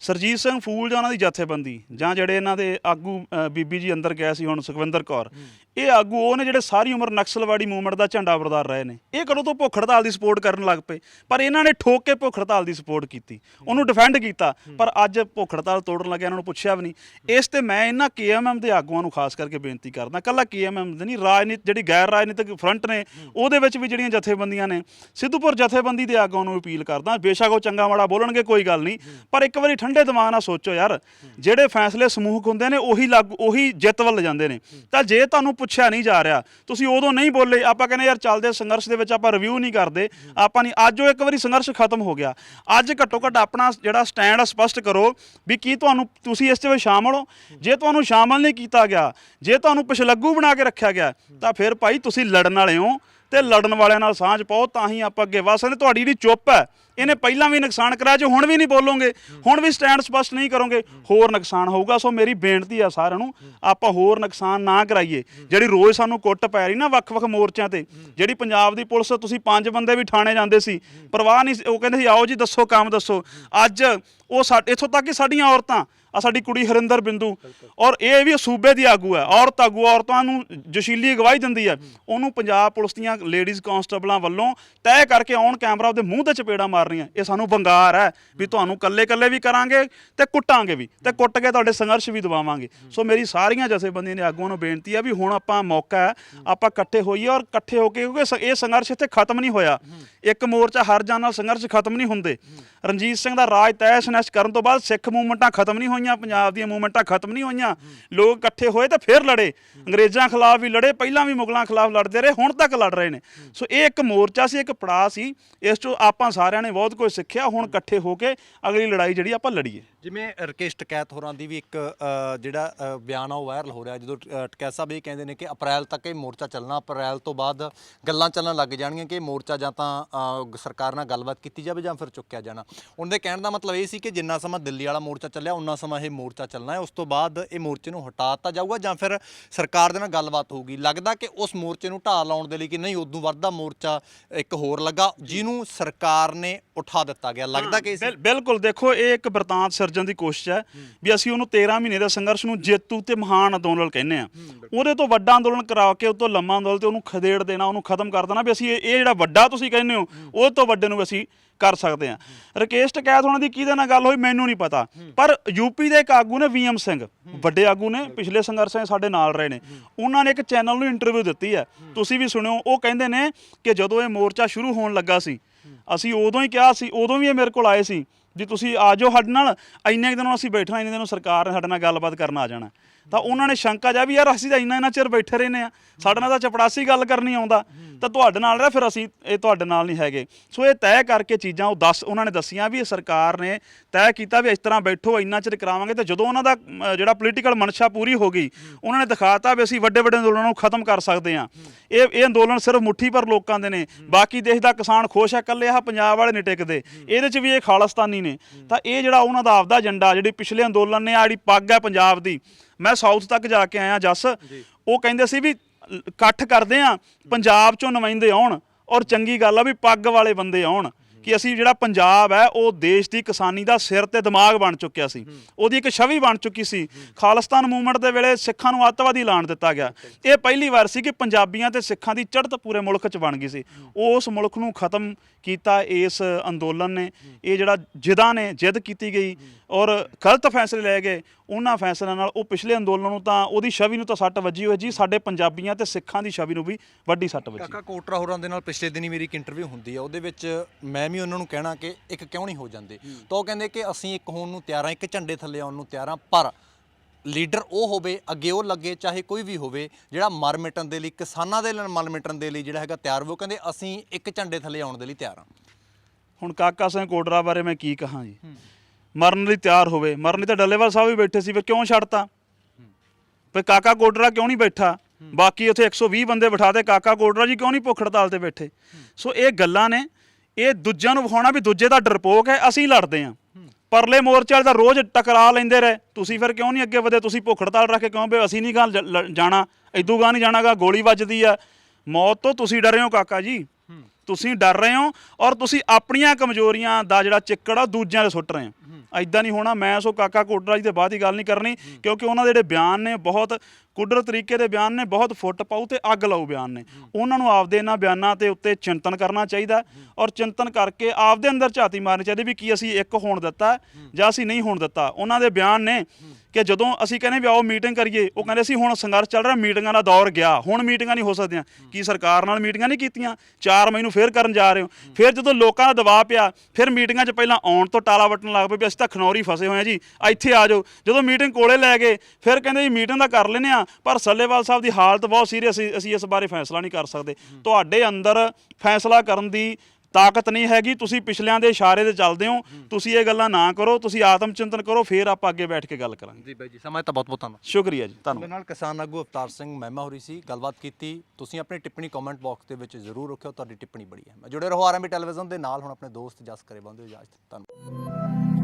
ਸਰਜੀਤ ਸਿੰਘ ਫੂਲ ਜਾਂ ਉਹਨਾਂ ਦੀ ਜਥੇਬੰਦੀ ਜਾਂ ਜਿਹੜੇ ਇਹਨਾਂ ਦੇ ਆਗੂ ਅ, ਬੀਬੀ ਜੀ ਅੰਦਰ ਗਏ ਸੀ ਹੁਣ ਸੁਖਵਿੰਦਰ ਕੌਰ ਇਹ ਆਗੂ ਉਹ ਨੇ ਜਿਹੜੇ ਸਾਰੀ ਉਮਰ ਨਕਸਲਵਾੜੀ ਮੂਵਮੈਂਟ ਦਾ ਝੰਡਾ ਬਰਦਾਰ ਰਹੇ ਨੇ। ਇਹ ਕਦੋਂ ਤੋਂ ਭੁੱਖ ਹੜਤਾਲ ਦੀ ਸਪੋਰਟ ਕਰਨ ਲੱਗ ਪਏ। ਪਰ ਇਹਨਾਂ ਨੇ ਠੋਕ ਕੇ ਭੁੱਖ ਹੜਤਾਲ ਦੀ ਸਪੋਰਟ ਕੀਤੀ। ਉਹਨੂੰ ਡਿਫੈਂਡ ਕੀਤਾ। ਪਰ ਅੱਜ ਭੁੱਖ ਹੜਤਾਲ ਤੋੜਨ ਲੱਗਿਆ, ਇਹਨਾਂ ਨੂੰ ਪੁੱਛਿਆ ਵੀ ਨਹੀਂ। ਇਸ ਤੇ ਮੈਂ ਇਹਨਾਂ ਕੇਐਮਐਮ ਦੇ ਆਗੂਆਂ ਨੂੰ ਖਾਸ ਕਰਕੇ ਬੇਨਤੀ ਕਰਦਾ। ਕੱਲਾ ਕੇਐਮਐਮ ਦੇ ਨਹੀਂ, ਰਾਜਨੀਤ ਜਿਹੜੀ ਗੈਰ ਰਾਜਨੀਤਿਕ ਫਰੰਟ ਨੇ, ਉਹਦੇ ਵਿੱਚ ਵੀ ਜਿਹੜੀਆਂ ਜਥੇਬੰਦੀਆਂ ਨੇ, ਸਿੱਧੂਪੁਰ ਜਥੇਬੰਦੀ ਦੇ ਆਗੂਆਂ ਨੂੰ ਅਪੀਲ ਕਰਦਾ। ਬੇਸ਼ੱਕ ਉਹ ਚੰਗਾ ਮਾੜਾ ਬੋਲਣਗੇ, ਕੋਈ ਗੱਲ ਨਹੀਂ। ਪਰ ਇੱਕ ਵਾਰੀ ਠੰਡੇ ਦਿਮਾਗ ਨਾਲ ਸੋਚੋ ਯਾਰ। ਜਿਹੜੇ ਫੈਸਲੇ ਸਮੂਹਕ ਹੁੰਦੇ ਨੇ, ਉਹੀ ਲਾਗੂ ਉਹੀ ਜਿੱਤ ਵੱਲ ਜਾਂਦੇ ਨੇ। ਤਾਂ ਜੇ ਤੁਹਾਨੂੰ ਪੁੱਛਿਆ ਨਹੀਂ ਜਾ ਰਿਹਾ। ਤੁਸੀਂ ਉਦੋਂ ਨਹੀਂ ਬੋਲੇ, ਆਪਾਂ ਕਹਿੰਦੇ ਯਾਰ ਚੱਲਦੇ ਸੰਘਰਸ਼ ਦੇ ਵਿੱਚ ਆਪਾਂ ਰਿਵਿਊ ਨਹੀਂ ਕਰਦੇ। ਆਪਾਂ ਨਹੀਂ, ਅੱਜ ਉਹ ਇੱਕ ਵਾਰੀ ਸੰਘਰਸ਼ ਖਤਮ ਹੋ ਗਿਆ। ਅੱਜ ਘੱਟੋ ਘੱਟ ਆਪਣਾ ਜਿਹੜਾ ਸਟੈਂਡ ਆ, ਸਪਸ਼ਟ ਕਰੋ ਵੀ ਕੀ ਤੁਹਾਨੂੰ, ਤੁਸੀਂ ਇਸ ਦੇ ਵਿੱਚ ਸ਼ਾਮਲ ਹੋ? ਜੇ ਤੁਹਾਨੂੰ ਸ਼ਾਮਲ ਨਹੀਂ ਕੀਤਾ ਗਿਆ, ਜੇ ਤੁਹਾਨੂੰ ਪਿਛਲੱਗੂ ਬਣਾ ਕੇ ਰੱਖਿਆ ਗਿਆ, ਤਾਂ ਫਿਰ ਭਾਈ ਤੁਸੀਂ ਲੜਨ ਵਾਲੇ ਹੋ। ਤੇ ਲੜਨ ਵਾਲਿਆਂ ਨਾਲ ਸਾਂਝ ਪਾਓ, ਤਾਂ ਹੀ ਆਪਾਂ ਅੱਗੇ ਵਧ ਸਕਦੇ। ਤੁਹਾਡੀ ਜਿਹੜੀ ਚੁੱਪ ਹੈ, ਇਹਨੇ ਪਹਿਲਾਂ ਵੀ ਨੁਕਸਾਨ ਕਰਾਇਆ, ਜੇ ਹੁਣ ਵੀ ਨਹੀਂ ਬੋਲੋਗੇ, ਹੁਣ ਵੀ ਸਟੈਂਡ ਸਪਸ਼ਟ ਨਹੀਂ ਕਰੋਗੇ, ਹੋਰ ਨੁਕਸਾਨ ਹੋਊਗਾ। ਸੋ ਮੇਰੀ ਬੇਨਤੀ ਆ ਸਾਰਿਆਂ ਨੂੰ, ਆਪਾਂ ਹੋਰ ਨੁਕਸਾਨ ਨਾ ਕਰਾਈਏ। ਜਿਹੜੀ ਰੋਜ਼ ਸਾਨੂੰ ਕੁੱਟ ਪੈ ਰਹੀ ਨਾ ਵੱਖ-ਵੱਖ ਮੋਰਚਿਆਂ ਤੇ, ਜਿਹੜੀ ਪੰਜਾਬ ਦੀ ਪੁਲਿਸ, ਤੁਸੀਂ ਪੰਜ ਬੰਦੇ ਵੀ ਥਾਣੇ ਜਾਂਦੇ ਸੀ, ਪਰਵਾਹ ਨਹੀਂ ਸੀ- ਉਹ ਕਹਿੰਦੇ ਸੀ, ਆਓ ਜੀ ਦੱਸੋ, ਕੰਮ ਦੱਸੋ। ਅੱਜ ਉਹ ਸਾ, ਇੱਥੋਂ ਤੱਕ ਕਿ ਸਾਡੀਆਂ ਔਰਤਾਂ ਆ ਸਾਡੀ ਕੁੜੀ ਹਰਿੰਦਰ ਬਿੰਦੂ। ਔਰ ਇਹ ਵੀ ਸੂਬੇ ਦੀ ਆਗੂ ਹੈ। ਔਰਤ ਆਗੂ ਔਰਤਾਂ ਨੂੰ ਜਸ਼ੀਲੀ ਅਗਵਾਈ ਦਿੰਦੀ ਹੈ। ਉਹਨੂੰ ਪੰਜਾਬ ਪੁਲਿਸ ਦੀਆਂ ਲੇਡੀਜ਼ ਕਾਂਸਟੇਬਲਾਂ ਵੱਲੋਂ ਤੈਅ ਕਰਕੇ ਔਨ ਕੈਮਰਾ ਉਹਦੇ ਮੂੰਹ ਤੇ ਚਪੇੜਾ ਮਾਰਨੀਆਂ। ਇਹ ਸਾਨੂੰ ਵੰਗਾਰ ਹੈ ਵੀ ਤੁਹਾਨੂੰ ਕੱਲੇ ਕੱਲੇ ਵੀ ਕਰਾਂਗੇ ਤੇ ਕੁੱਟਾਂਗੇ ਵੀ ਤੇ ਕੁੱਟ ਕੇ ਤੁਹਾਡੇ ਸੰਘਰਸ਼ ਵੀ ਦਵਾਵਾਂਗੇ। ਸੋ ਮੇਰੀ ਸਾਰੀਆਂ ਜਥੇਬੰਦੀਆਂ ਦੇ ਆਗੂਆਂ ਨੂੰ ਬੇਨਤੀ ਹੈ ਵੀ ਹੁਣ ਆਪਾਂ ਮੌਕਾ ਹੈ, ਆਪਾਂ ਇਕੱਠੇ ਹੋਈਏ ਔਰ ਇਕੱਠੇ ਹੋ ਕੇ ਕਿਉਂਕਿ ਸ- ਇਹ ਸੰਘਰਸ਼ ਇੱਥੇ ਖਤਮ ਨਹੀਂ ਹੋਇਆ। ਇੱਕ ਮੋਰਚਾ ਹਰ ਜਾਣ ਨਾਲ ਸੰਘਰਸ਼ ਖਤਮ ਨਹੀਂ ਹੁੰਦੇ। ਰਣਜੀਤ ਸਿੰਘ ਦਾ ਰਾਜ ਤੈਅ ਸ਼ਨੈਸ਼ ਕਰਨ ਤੋਂ ਬਾਅਦ ਸਿੱਖ ਮੂਵਮੈਂਟਾਂ ਖਤਮ ਨਹੀਂ ਹੋਈਆਂ। ਪੰਜਾਬ ਦੀਆਂ ਮੂਵਮੈਂਟਾਂ ਖਤਮ ਨਹੀਂ ਹੋਈਆਂ। ਲੋਕ ਇਕੱਠੇ ਹੋਏ ਤਾਂ ਫਿਰ ਲੜੇ। ਅੰਗਰੇਜ਼ਾਂ ਖਿਲਾਫ ਵੀ ਲੜੇ, ਪਹਿਲਾਂ ਵੀ ਮੁਗਲਾਂ ਖਿਲਾਫ ਲੜਦੇ ਰਹੇ, ਹੁਣ ਤੱਕ ਲੜ ਰਹੇ ਨੇ। ਸੋ ਇਹ ਇੱਕ ਮੋਰਚਾ ਸੀ, ਇੱਕ ਪੜਾਅ ਸੀ। ਇਸ ਤੋਂ ਆਪਾਂ ਸਾਰਿਆਂ ਨੇ ਬਹੁਤ ਕੁਝ ਸਿੱਖਿਆ, ਹੁਣ ਇਕੱਠੇ ਹੋ ਕੇ ਅਗਲੀ ਲੜਾਈ ਜਿਹੜੀ ਆਪਾਂ ਲੜੀਏ। ਜਿਵੇਂ ਰਕੇਸ਼ ਟਕੈਤ ਹੋਰਾਂ ਦੀ ਵੀ ਇੱਕ ਅ, ਜਿਹੜਾ ਅ, ਬਿਆਨ ਆ ਉਹ ਵਾਇਰਲ ਹੋ ਰਿਹਾ ਜਦੋਂ ਅ, ਟਕੈਤ ਸਾਹਿਬ ਇਹ ਕਹਿੰਦੇ ਨੇ ਕਿ ਅਪ੍ਰੈਲ ਤੱਕ ਇਹ ਮੋਰਚਾ ਚੱਲਣਾ ਅਪ੍ਰੈਲ ਤੋਂ ਬਾਅਦ ਗੱਲਾਂ ਚੱਲਣ ਲੱਗ ਜਾਣਗੀਆਂ ਕਿ ਇਹ ਮੋਰਚਾ ਜਾਂ ਤਾਂ ਅ, ਸਰਕਾਰ ਨਾਲ ਗੱਲਬਾਤ ਕੀਤੀ ਜਾਵੇ ਜਾਂ ਫਿਰ ਚੁੱਕਿਆ ਜਾਣਾ। ਉਹਨਾਂ ਦੇ ਕਹਿਣ ਦਾ ਮਤਲਬ ਇਹ ਸੀ ਕਿ ਜਿੰਨਾ ਸਮਾਂ ਦਿੱਲੀ ਵਾਲਾ ਮੋਰਚਾ ਚੱਲਿਆ ਉਨਾ ਸਮਾਂ ਇਹ ਮੋਰਚਾ ਚੱਲਣਾ ਹੈ। ਉਸ ਤੋਂ ਬਾਅਦ ਇਹ ਮੋਰਚੇ ਨੂੰ ਹਟਾ ਦਿੱਤਾ ਜਾਊਗਾ ਜਾਂ ਫਿਰ ਸਰਕਾਰ ਦੇ ਨਾਲ ਗੱਲਬਾਤ ਹੋਊਗੀ। ਲੱਗਦਾ ਕਿ ਉਸ ਮੋਰਚੇ ਨੂੰ ਢਾਹ ਲਾਉਣ ਦੇ ਲਈ ਕਿ ਨਹੀਂ ਉਦੋਂ ਵੱਧਦਾ ਮੋਰਚਾ ਇੱਕ ਹੋਰ ਲੱਗਾ ਜਿਹਨੂੰ ਸਰਕਾਰ ਨੇ ਉਠਾ ਦਿੱਤਾ ਗਿਆ। ਲੱਗਦਾ ਕਿ ਇਸ ਬਿਲ- ਬਿਲਕੁਲ ਦੇਖੋ ਇਹ ਇੱਕ ਬਰਤਾਂਤ ਸਿਰਜਣ ਦੀ ਕੋਸ਼ਿਸ਼ ਹੈ ਵੀ ਅਸੀਂ ਉਹਨੂੰ 13 ਮਹੀਨੇ ਦੇ ਸੰਘਰਸ਼ ਨੂੰ ਜੇਤੂ ਤੇ ਮਹਾਨ ਅੰਦੋਲਨ ਕਹਿੰਦੇ ਆ ਉਹਦੇ ਤੋਂ ਵੱਡਾ ਅੰਦੋਲਨ ਕਰਾ ਕੇ ਉਹ ਤੋਂ ਲੰਮਾ ਅੰਦੋਲਨ ਤੇ ਉਹਨੂੰ ਖਦੇੜ ਦੇਣਾ ਉਹਨੂੰ ਖਤਮ ਕਰ ਦੇਣਾ ਵੀ ਅਸੀਂ ਇਹ ਜਿਹੜਾ ਵੱਡਾ ਤੁਸੀਂ ਕਹਿੰਦੇ ਹੋ ਉਹ ਤੋਂ ਵੱਡੇ ਨੂੰ ਅਸੀਂ ਕਰ ਸਕਦੇ ਆ ਰਕੇਸ਼ ਟਕੈਤ ਉਹਨਾਂ ਦੀ ਕਿਹਦੇ ਨਾਲ ਗੱਲ ਹੋਈ ਮੈਨੂੰ ਨਹੀਂ ਪਤਾ। ਪਰ ਯੂਪੀ ਦੇ ਇੱਕ ਆਗੂ ਨੇ ਵੀਐਮ ਸਿੰਘ ਵੱਡੇ ਆਗੂ ਨੇ ਪਿਛਲੇ ਸੰਘਰਸ਼ਾਂ ਸਾਡੇ ਨਾਲ ਰਹੇ ਨੇ। ਉਹਨਾਂ ਨੇ ਇੱਕ ਚੈਨਲ ਨੂੰ ਇੰਟਰਵਿਊ ਦਿੱਤੀ ਹੈ। ਤੁਸੀਂ ਵੀ ਸੁਣਿਓ ਉਹ ਕਹਿੰਦੇ ਨੇ ਕਿ ਜਦੋਂ ਇਹ ਮੋਰਚਾ ਸ਼ੁਰੂ ਹੋਣ ਲੱਗਾ ਸੀ ਅਸੀਂ ਉਦੋਂ ਹੀ ਕਿਹਾ ਸੀ ਉਦੋਂ ਵੀ ਇਹ ਮੇਰੇ ਕੋਲ ਆਏ ਸੀ। ਜੀ ਤੁਸੀਂ ਆ ਜਾਓ ਸਾਡੇ ਨਾਲ, ਇੰਨੇ ਕੁ ਦਿਨ ਦਿਨੋਂ ਅਸੀਂ ਬੈਠਣਾ ਇੰਨੇ ਦਿਨੋਂ ਸਰਕਾਰ ਨੇ ਸਾਡੇ ਨਾਲ ਗੱਲਬਾਤ ਕਰਨ ਆ ਜਾਣਾ। ਤਾਂ ਉਹਨਾਂ ਨੇ ਸ਼ੰਕਾ ਜਾ ਵੀ ਯਾਰ ਅਸੀਂ ਤਾਂ ਇੰਨਾ ਇੰਨਾ ਚਿਰ ਬੈਠੇ ਰਹਿੰਦੇ ਆ ਸਾਡੇ ਨਾਲ ਤਾਂ ਚਪੜਾਸੀ ਗੱਲ ਕਰਨੀ ਆਉਂਦਾ। ਤਾਂ ਤੁਹਾਡੇ ਨਾਲ ਰਿਹਾ ਫਿਰ ਅਸੀਂ ਇਹ ਤੁਹਾਡੇ ਨਾਲ ਨਹੀਂ ਹੈਗੇ। ਸੋ ਇਹ ਤੈਅ ਕਰਕੇ ਚੀਜ਼ਾਂ ਉਹ ਦੱਸ, ਉਹਨਾਂ ਨੇ ਦੱਸੀਆਂ ਵੀ ਇਹ ਸਰਕਾਰ ਨੇ ਤੈਅ ਕੀਤਾ ਵੀ ਇਸ ਤਰ੍ਹਾਂ ਬੈਠੋ, ਇੰਨਾ ਚਿਰ ਕਰਾਵਾਂਗੇ। ਤੇ ਜਦੋਂ ਉਹਨਾਂ ਦਾ ਜਿਹੜਾ ਪੋਲੀਟੀਕਲ ਮਨਸ਼ਾ ਪੂਰੀ ਹੋ ਗਈ, ਉਹਨਾਂ ਨੇ ਦਿਖਾਤਾ ਵੀ ਅਸੀਂ ਵੱਡੇ ਵੱਡੇ ਅੰਦੋਲਨਾਂ ਨੂੰ ਖਤਮ ਕਰ ਸਕਦੇ ਹਾਂ। ਇਹ ਇਹ ਅੰਦੋਲਨ ਸਿਰਫ ਮੁੱਠੀ ਪਰ ਲੋਕਾਂ ਦੇ ਨੇ। ਬਾਕੀ ਦੇਸ਼ ਦਾ ਕਿਸਾਨ ਖੁਸ਼ ਹੈ ਇਕੱਲੇ ਆਹ ਪੰਜਾਬ ਵਾਲੇ ਨਹੀਂ ਟਿਕਦੇ। ਇਹਦੇ 'ਚ ਵੀ ਇਹ ਖਾਲਿਸਤਾਨੀ ਨੇ। ਤਾਂ ਇਹ ਜਿਹੜਾ ਉਹਨਾਂ ਦਾ ਆਪਦਾ ਏਜੰਡਾ, ਜਿਹੜੀ ਪਿਛਲੇ ਅੰਦੋਲਨ ਨੇ ਆ ਜਿਹੜੀ ਪੱਗ ਹੈ ਪੰਜਾਬ ਦੀ ਮੈਂ ਸਾਊਥ ਤੱਕ ਜਾ ਕੇ ਆਇਆ ਜੱਸ। ਉਹ ਕਹਿੰਦੇ ਸੀ ਵੀ ਇਕੱਠ ਕਰਦੇ ਆ ਪੰਜਾਬ ਚੋਂ ਨੁਮਾਇੰਦੇ ਆਉਣ ਔਰ ਚੰਗੀ ਗੱਲ ਆ ਵੀ ਪੱਗ ਵਾਲੇ ਬੰਦੇ ਆਉਣ। ਕਿ ਅਸੀਂ ਜਿਹੜਾ ਪੰਜਾਬ ਹੈ ਉਹ ਦੇਸ਼ ਦੀ ਕਿਸਾਨੀ ਦਾ ਸਿਰ ਤੇ ਦਿਮਾਗ ਬਣ ਚੁੱਕਿਆ ਸੀ। ਉਹਦੀ ਇੱਕ ਛਵੀ ਬਣ ਚੁੱਕੀ ਸੀ। ਖਾਲਿਸਤਾਨ ਮੂਵਮੈਂਟ ਦੇ ਵੇਲੇ ਸਿੱਖਾਂ ਨੂੰ ਅੱਤਵਾਦੀ ਐਲਾਨ ਦਿੱਤਾ ਗਿਆ। ਇਹ ਪਹਿਲੀ ਵਾਰ ਸੀ ਕਿ ਪੰਜਾਬੀਆਂ ਤੇ ਸਿੱਖਾਂ ਦੀ ਚੜ੍ਹਤ ਪੂਰੇ ਮੁਲਕ 'ਚ ਬਣ ਗਈ ਸੀ। ਉਸ ਮੁਲਕ ਨੂੰ ਖਤਮ ਕੀਤਾ ਇਸ ਅੰਦੋਲਨ ਨੇ। ਇਹ ਜਿਹੜਾ ਜਿੱਦਾਂ ਨੇ ਜਿੱਦ ਕੀਤੀ ਗਈ ਔਰ ਗਲਤ ਫੈਸਲੇ ਲਏ ਗਏ ਉਹਨਾਂ ਫੈਸਲਿਆਂ ਨਾਲ ਉਹ ਪਿਛਲੇ ਅੰਦੋਲਨ ਨੂੰ ਤਾਂ ਉਹਦੀ ਛਵੀ ਨੂੰ ਤਾਂ ਸੱਟ ਵੱਜੀ ਹੋਈ ਜੀ। ਸਾਡੇ ਪੰਜਾਬੀਆਂ ਤੇ ਸਿੱਖਾਂ ਦੀ ਛਵੀ ਨੂੰ ਵੀ ਵੱਡੀ ਸੱਟ ਵੱਜੀ। ਕਾਕਾ ਕੋਟਰਾ ਹੋਰਾਂ ਦੇ ਨਾਲ ਪਿਛਲੇ ਦਿਨੀ ਮੇਰੀ ਇੱਕ ਇੰਟਰਵਿਊ ਹੁੰਦੀ ਆ ਉਹਦੇ ਵਿੱਚ ਮੈਂ ਵੀ ਉਹਨਾਂ ਨੂੰ ਕਹਿਣਾ ਕਿ ਇੱਕ ਕਿਉਂ ਨਹੀਂ ਹੋ ਜਾਂਦੇ। ਤਾਂ ਉਹ ਕਹਿੰਦੇ ਕਿ ਅਸੀਂ ਇੱਕ ਹੋਣ ਨੂੰ ਤਿਆਰ ਹਾਂ, ਇੱਕ ਝੰਡੇ ਥੱਲੇ ਆਉਣ ਨੂੰ ਤਿਆਰ ਹਾਂ, ਪਰ ਲੀਡਰ ਉਹ ਹੋਵੇ, ਅੱਗੇ ਉਹ ਲੱਗੇ, ਚਾਹੇ ਕੋਈ ਵੀ ਹੋਵੇ, ਜਿਹੜਾ ਮਰ ਮਿਟਣ ਦੇ ਲਈ, ਕਿਸਾਨਾਂ ਦੇ ਲਈ ਮਰ ਮਿਟਣ ਦੇ ਲਈ ਜਿਹੜਾ ਹੈਗਾ ਤਿਆਰ ਉਹ ਕਹਿੰਦੇ ਅਸੀਂ ਇੱਕ ਝੰਡੇ ਥੱਲੇ ਆਉਣ ਦੇ ਲਈ ਤਿਆਰ ਹਾਂ। ਹੁਣ ਕਾਕਾ ਸਿੰਘ ਕੋਟਰਾ ਬਾਰੇ ਮੈਂ ਕੀ ਕਹਾਂ ਜੀ? ਮਰਨ ਲਈ ਤਿਆਰ ਹੋਵੇ, ਮਰਨ ਲਈ ਤਾਂ ਡੱਲੇਵਾਲ ਸਾਹਿਬ ਵੀ ਬੈਠੇ ਸੀ, ਫਿਰ ਕਿਉਂ ਛੱਡਤਾ? ਵੀ ਕਾਕਾ ਕੋਟਰਾ ਕਿਉਂ ਨਹੀਂ ਬੈਠਾ? ਬਾਕੀ ਉੱਥੇ 120 ਬੰਦੇ ਬਿਠਾ ਦੇ ਕਾਕਾ ਕੋਟਰਾ ਜੀ ਕਿਉਂ ਨਹੀਂ ਭੁੱਖ ਹੜਤਾਲ ਤੇ ਬੈਠੇ? ਸੋ ਇਹ ਗੱਲਾਂ ਨੇ ਇਹ ਦੂਜਿਆਂ ਨੂੰ ਵਿਖਾਉਣਾ ਵੀ ਦੂਜੇ ਦਾ ਡਰਪੋਕ ਹੈ, ਅਸੀਂ ਲੜਦੇ ਹਾਂ। ਪਰਲੇ ਮੋਰਚੇ ਵਾਲੇ ਤਾਂ ਰੋਜ਼ ਟਕਰਾ ਲੈਂਦੇ ਰਹੇ। ਤੁਸੀਂ ਫਿਰ ਕਿਉਂ ਨਹੀਂ ਅੱਗੇ ਵਧੇ? ਤੁਸੀਂ ਭੁੱਖ ਹੜਤਾਲ ਰੱਖ ਕੇ ਕਿਉਂ ਵੀ ਅਸੀਂ ਨਹੀਂ ਗਾਂ ਜਾਣਾ। ਇਦੂ ਗਾ ਨਹੀਂ ਜਾਣਾਗਾ, ਗੋਲੀ ਵੱਜਦੀ ਆ। ਮੌਤ ਤੋਂ ਤੁਸੀਂ ਡਰ ਰਹੇ ਹੋ ਕਾਕਾ ਜੀ। ਤੁਸੀਂ ਡਰ ਰਹੇ ਹੋ ਔਰ ਤੁਸੀਂ ਆਪਣੀਆਂ ਕਮਜ਼ੋਰੀਆਂ ਦਾ ਜਿਹੜਾ ਚਿੱਕੜ ਆ ਉਹ ਦੂਜਿਆਂ 'ਤੇ ਸੁੱਟ ਰਹੇ ਹੋ। ਐਦਾਂ ਨਹੀਂ ਹੋਣਾ। ਮੈਂ ਸੋ ਕਾਕਾ ਕੋਟਰਾ ਜੀ ਦੇ ਬਾਅਦ ਹੀ ਗੱਲ ਨਹੀਂ ਕਰਨੀ, ਕਿਉਂਕਿ ਉਹਨਾਂ ਦੇ ਜਿਹੜੇ ਬਿਆਨ ਨੇ ਬਹੁਤ ਕੁਡਰ ਤਰੀਕੇ ਦੇ ਬਿਆਨ ਨੇ, ਬਹੁਤ ਫੁੱਟ ਪਾਉ ਤੇ ਅੱਗ ਲਾਉ ਬਿਆਨ ਨੇ। ਉਹਨਾਂ ਨੂੰ ਆਪਦੇ ਇਹਨਾਂ ਬਿਆਨਾਂ ਤੇ ਉੱਤੇ ਚਿੰਤਨ ਕਰਨਾ ਚਾਹੀਦਾ ਔਰ ਚਿੰਤਨ ਕਰਕੇ ਆਪਦੇ ਅੰਦਰ ਝਾਤੀ ਮਾਰਨੀ ਚਾਹੀਦੀ ਵੀ ਕੀ ਅਸੀਂ ਇੱਕ ਹੋਣ ਦਿੱਤਾ ਜਾਂ ਅਸੀਂ ਨਹੀਂ ਹੋਣ ਦਿੱਤਾ। ਉਹਨਾਂ ਦੇ ਬਿਆਨ ਨੇ ਕਿ ਜਦੋਂ ਅਸੀਂ ਕਹਿੰਦੇ ਵੀ ਆਓ ਮੀਟਿੰਗ ਕਰੀਏ, ਉਹ ਕਹਿੰਦੇ ਸੀ ਹੁਣ ਸੰਘਰਸ਼ ਚੱਲ ਰਿਹਾ, ਮੀਟਿੰਗਾਂ ਦਾ ਦੌਰ ਗਿਆ। ਹੁਣ ਮੀਟਿੰਗਾਂ ਨਹੀਂ ਹੋ ਸਕਦੀਆਂ। ਕੀ ਸਰਕਾਰ ਨਾਲ ਮੀਟਿੰਗਾਂ ਨਹੀਂ ਕੀਤੀਆਂ? 4 ਮਈ ਨੂੰ ਫੇਰ ਕਰਨ ਜਾ ਰਹੇ ਹੋ। ਫਿਰ ਜਦੋਂ ਲੋਕਾਂ ਦਾ ਦਬਾਅ ਪਿਆ, ਫਿਰ ਮੀਟਿੰਗਾਂ 'ਚ ਪਹਿਲਾਂ ਆਉਣ ਤੋਂ ਟਾਲਾ ਵੱਟਣ ਲੱਗ ਪਏ ਵੀ ਅਸੀਂ ਤਾਂ ਖਨੌਰੀ ਫਸੇ ਹੋਏ ਆ ਜੀ, ਇੱਥੇ ਆ ਜਾਓ। ਜਦੋਂ ਮੀਟਿੰਗ ਕੋਲੇ ਲੈ ਗਏ, ਫਿਰ ਕਹਿੰਦੇ ਜੀ ਮੀਟਿੰਗ ਦਾ ਕਰ ਲੈਨੇ ਆ ਪਰ ਸੱਲੇਵਾਲ ਸਾਹਿਬ ਦੀ ਹਾਲਤ ਬਹੁਤ ਸੀਰੀਅਸ ਸੀ। ਅਸੀਂ ਇਸ ਬਾਰੇ ਫੈਸਲਾ ਨਹੀਂ ਕਰ ਸਕਦੇ। ਤੁਹਾਡੇ ਅੰਦਰ ਫੈਸਲਾ ਕਰਨ ਦੀ ਤਾਕਤ ਨਹੀਂ ਹੈਗੀ। ਤੁਸੀਂ ਪਿਛਲਿਆਂ ਦੇ ਇਸ਼ਾਰੇ ਤੇ ਚੱਲਦੇ ਹੋ। ਤੁਸੀਂ ਇਹ ਗੱਲਾਂ ਨਾ ਕਰੋ। ਤੁਸੀਂ ਆਤਮ ਚਿੰਤਨ ਕਰੋ। ਫਿਰ ਆਪਾਂ ਅੱਗੇ ਬੈਠ ਕੇ ਗੱਲ ਕਰਾਂਗੇ। ਜੀ ਬਾਈ ਜੀ ਸਮਾਂ ਤਾਂ ਬਹੁਤ ਬਹੁਤ ਧੰਨਵਾਦ। ਸ਼ੁਕਰੀਆ ਜੀ। ਧੰਨਵਾਦ। ਤੁਹਾਡੇ ਨਾਲ ਕਿਸਾਨ ਆਗੂ ਅਵਤਾਰ ਸਿੰਘ ਮਹਿਮਾ ਹੋਰੀ ਸੀ। ਗੱਲਬਾਤ ਕੀਤੀ। ਤੁਸੀਂ ਆਪਣੀ ਟਿੱਪਣੀ ਕਮੈਂਟ ਬਾਕਸ ਦੇ ਵਿੱਚ ਜ਼ਰੂਰ ਰੱਖਿਓ। ਤੁਹਾਡੀ ਟਿੱਪਣੀ ਬੜੀ ਹੈ। ਮੈਂ ਜੁੜੇ ਰਹੋ ਆਰਐਮਬੀ ਟੈਲੀਵਿਜ਼ਨ ਦੇ ਨਾਲ। ਹੁਣ ਆਪਣੇ ਦੋਸਤ ਜਸ ਕਰੇ ਬੰਦੇ ਇਜਾਜ਼ਤ। ਧੰਨਵਾਦ।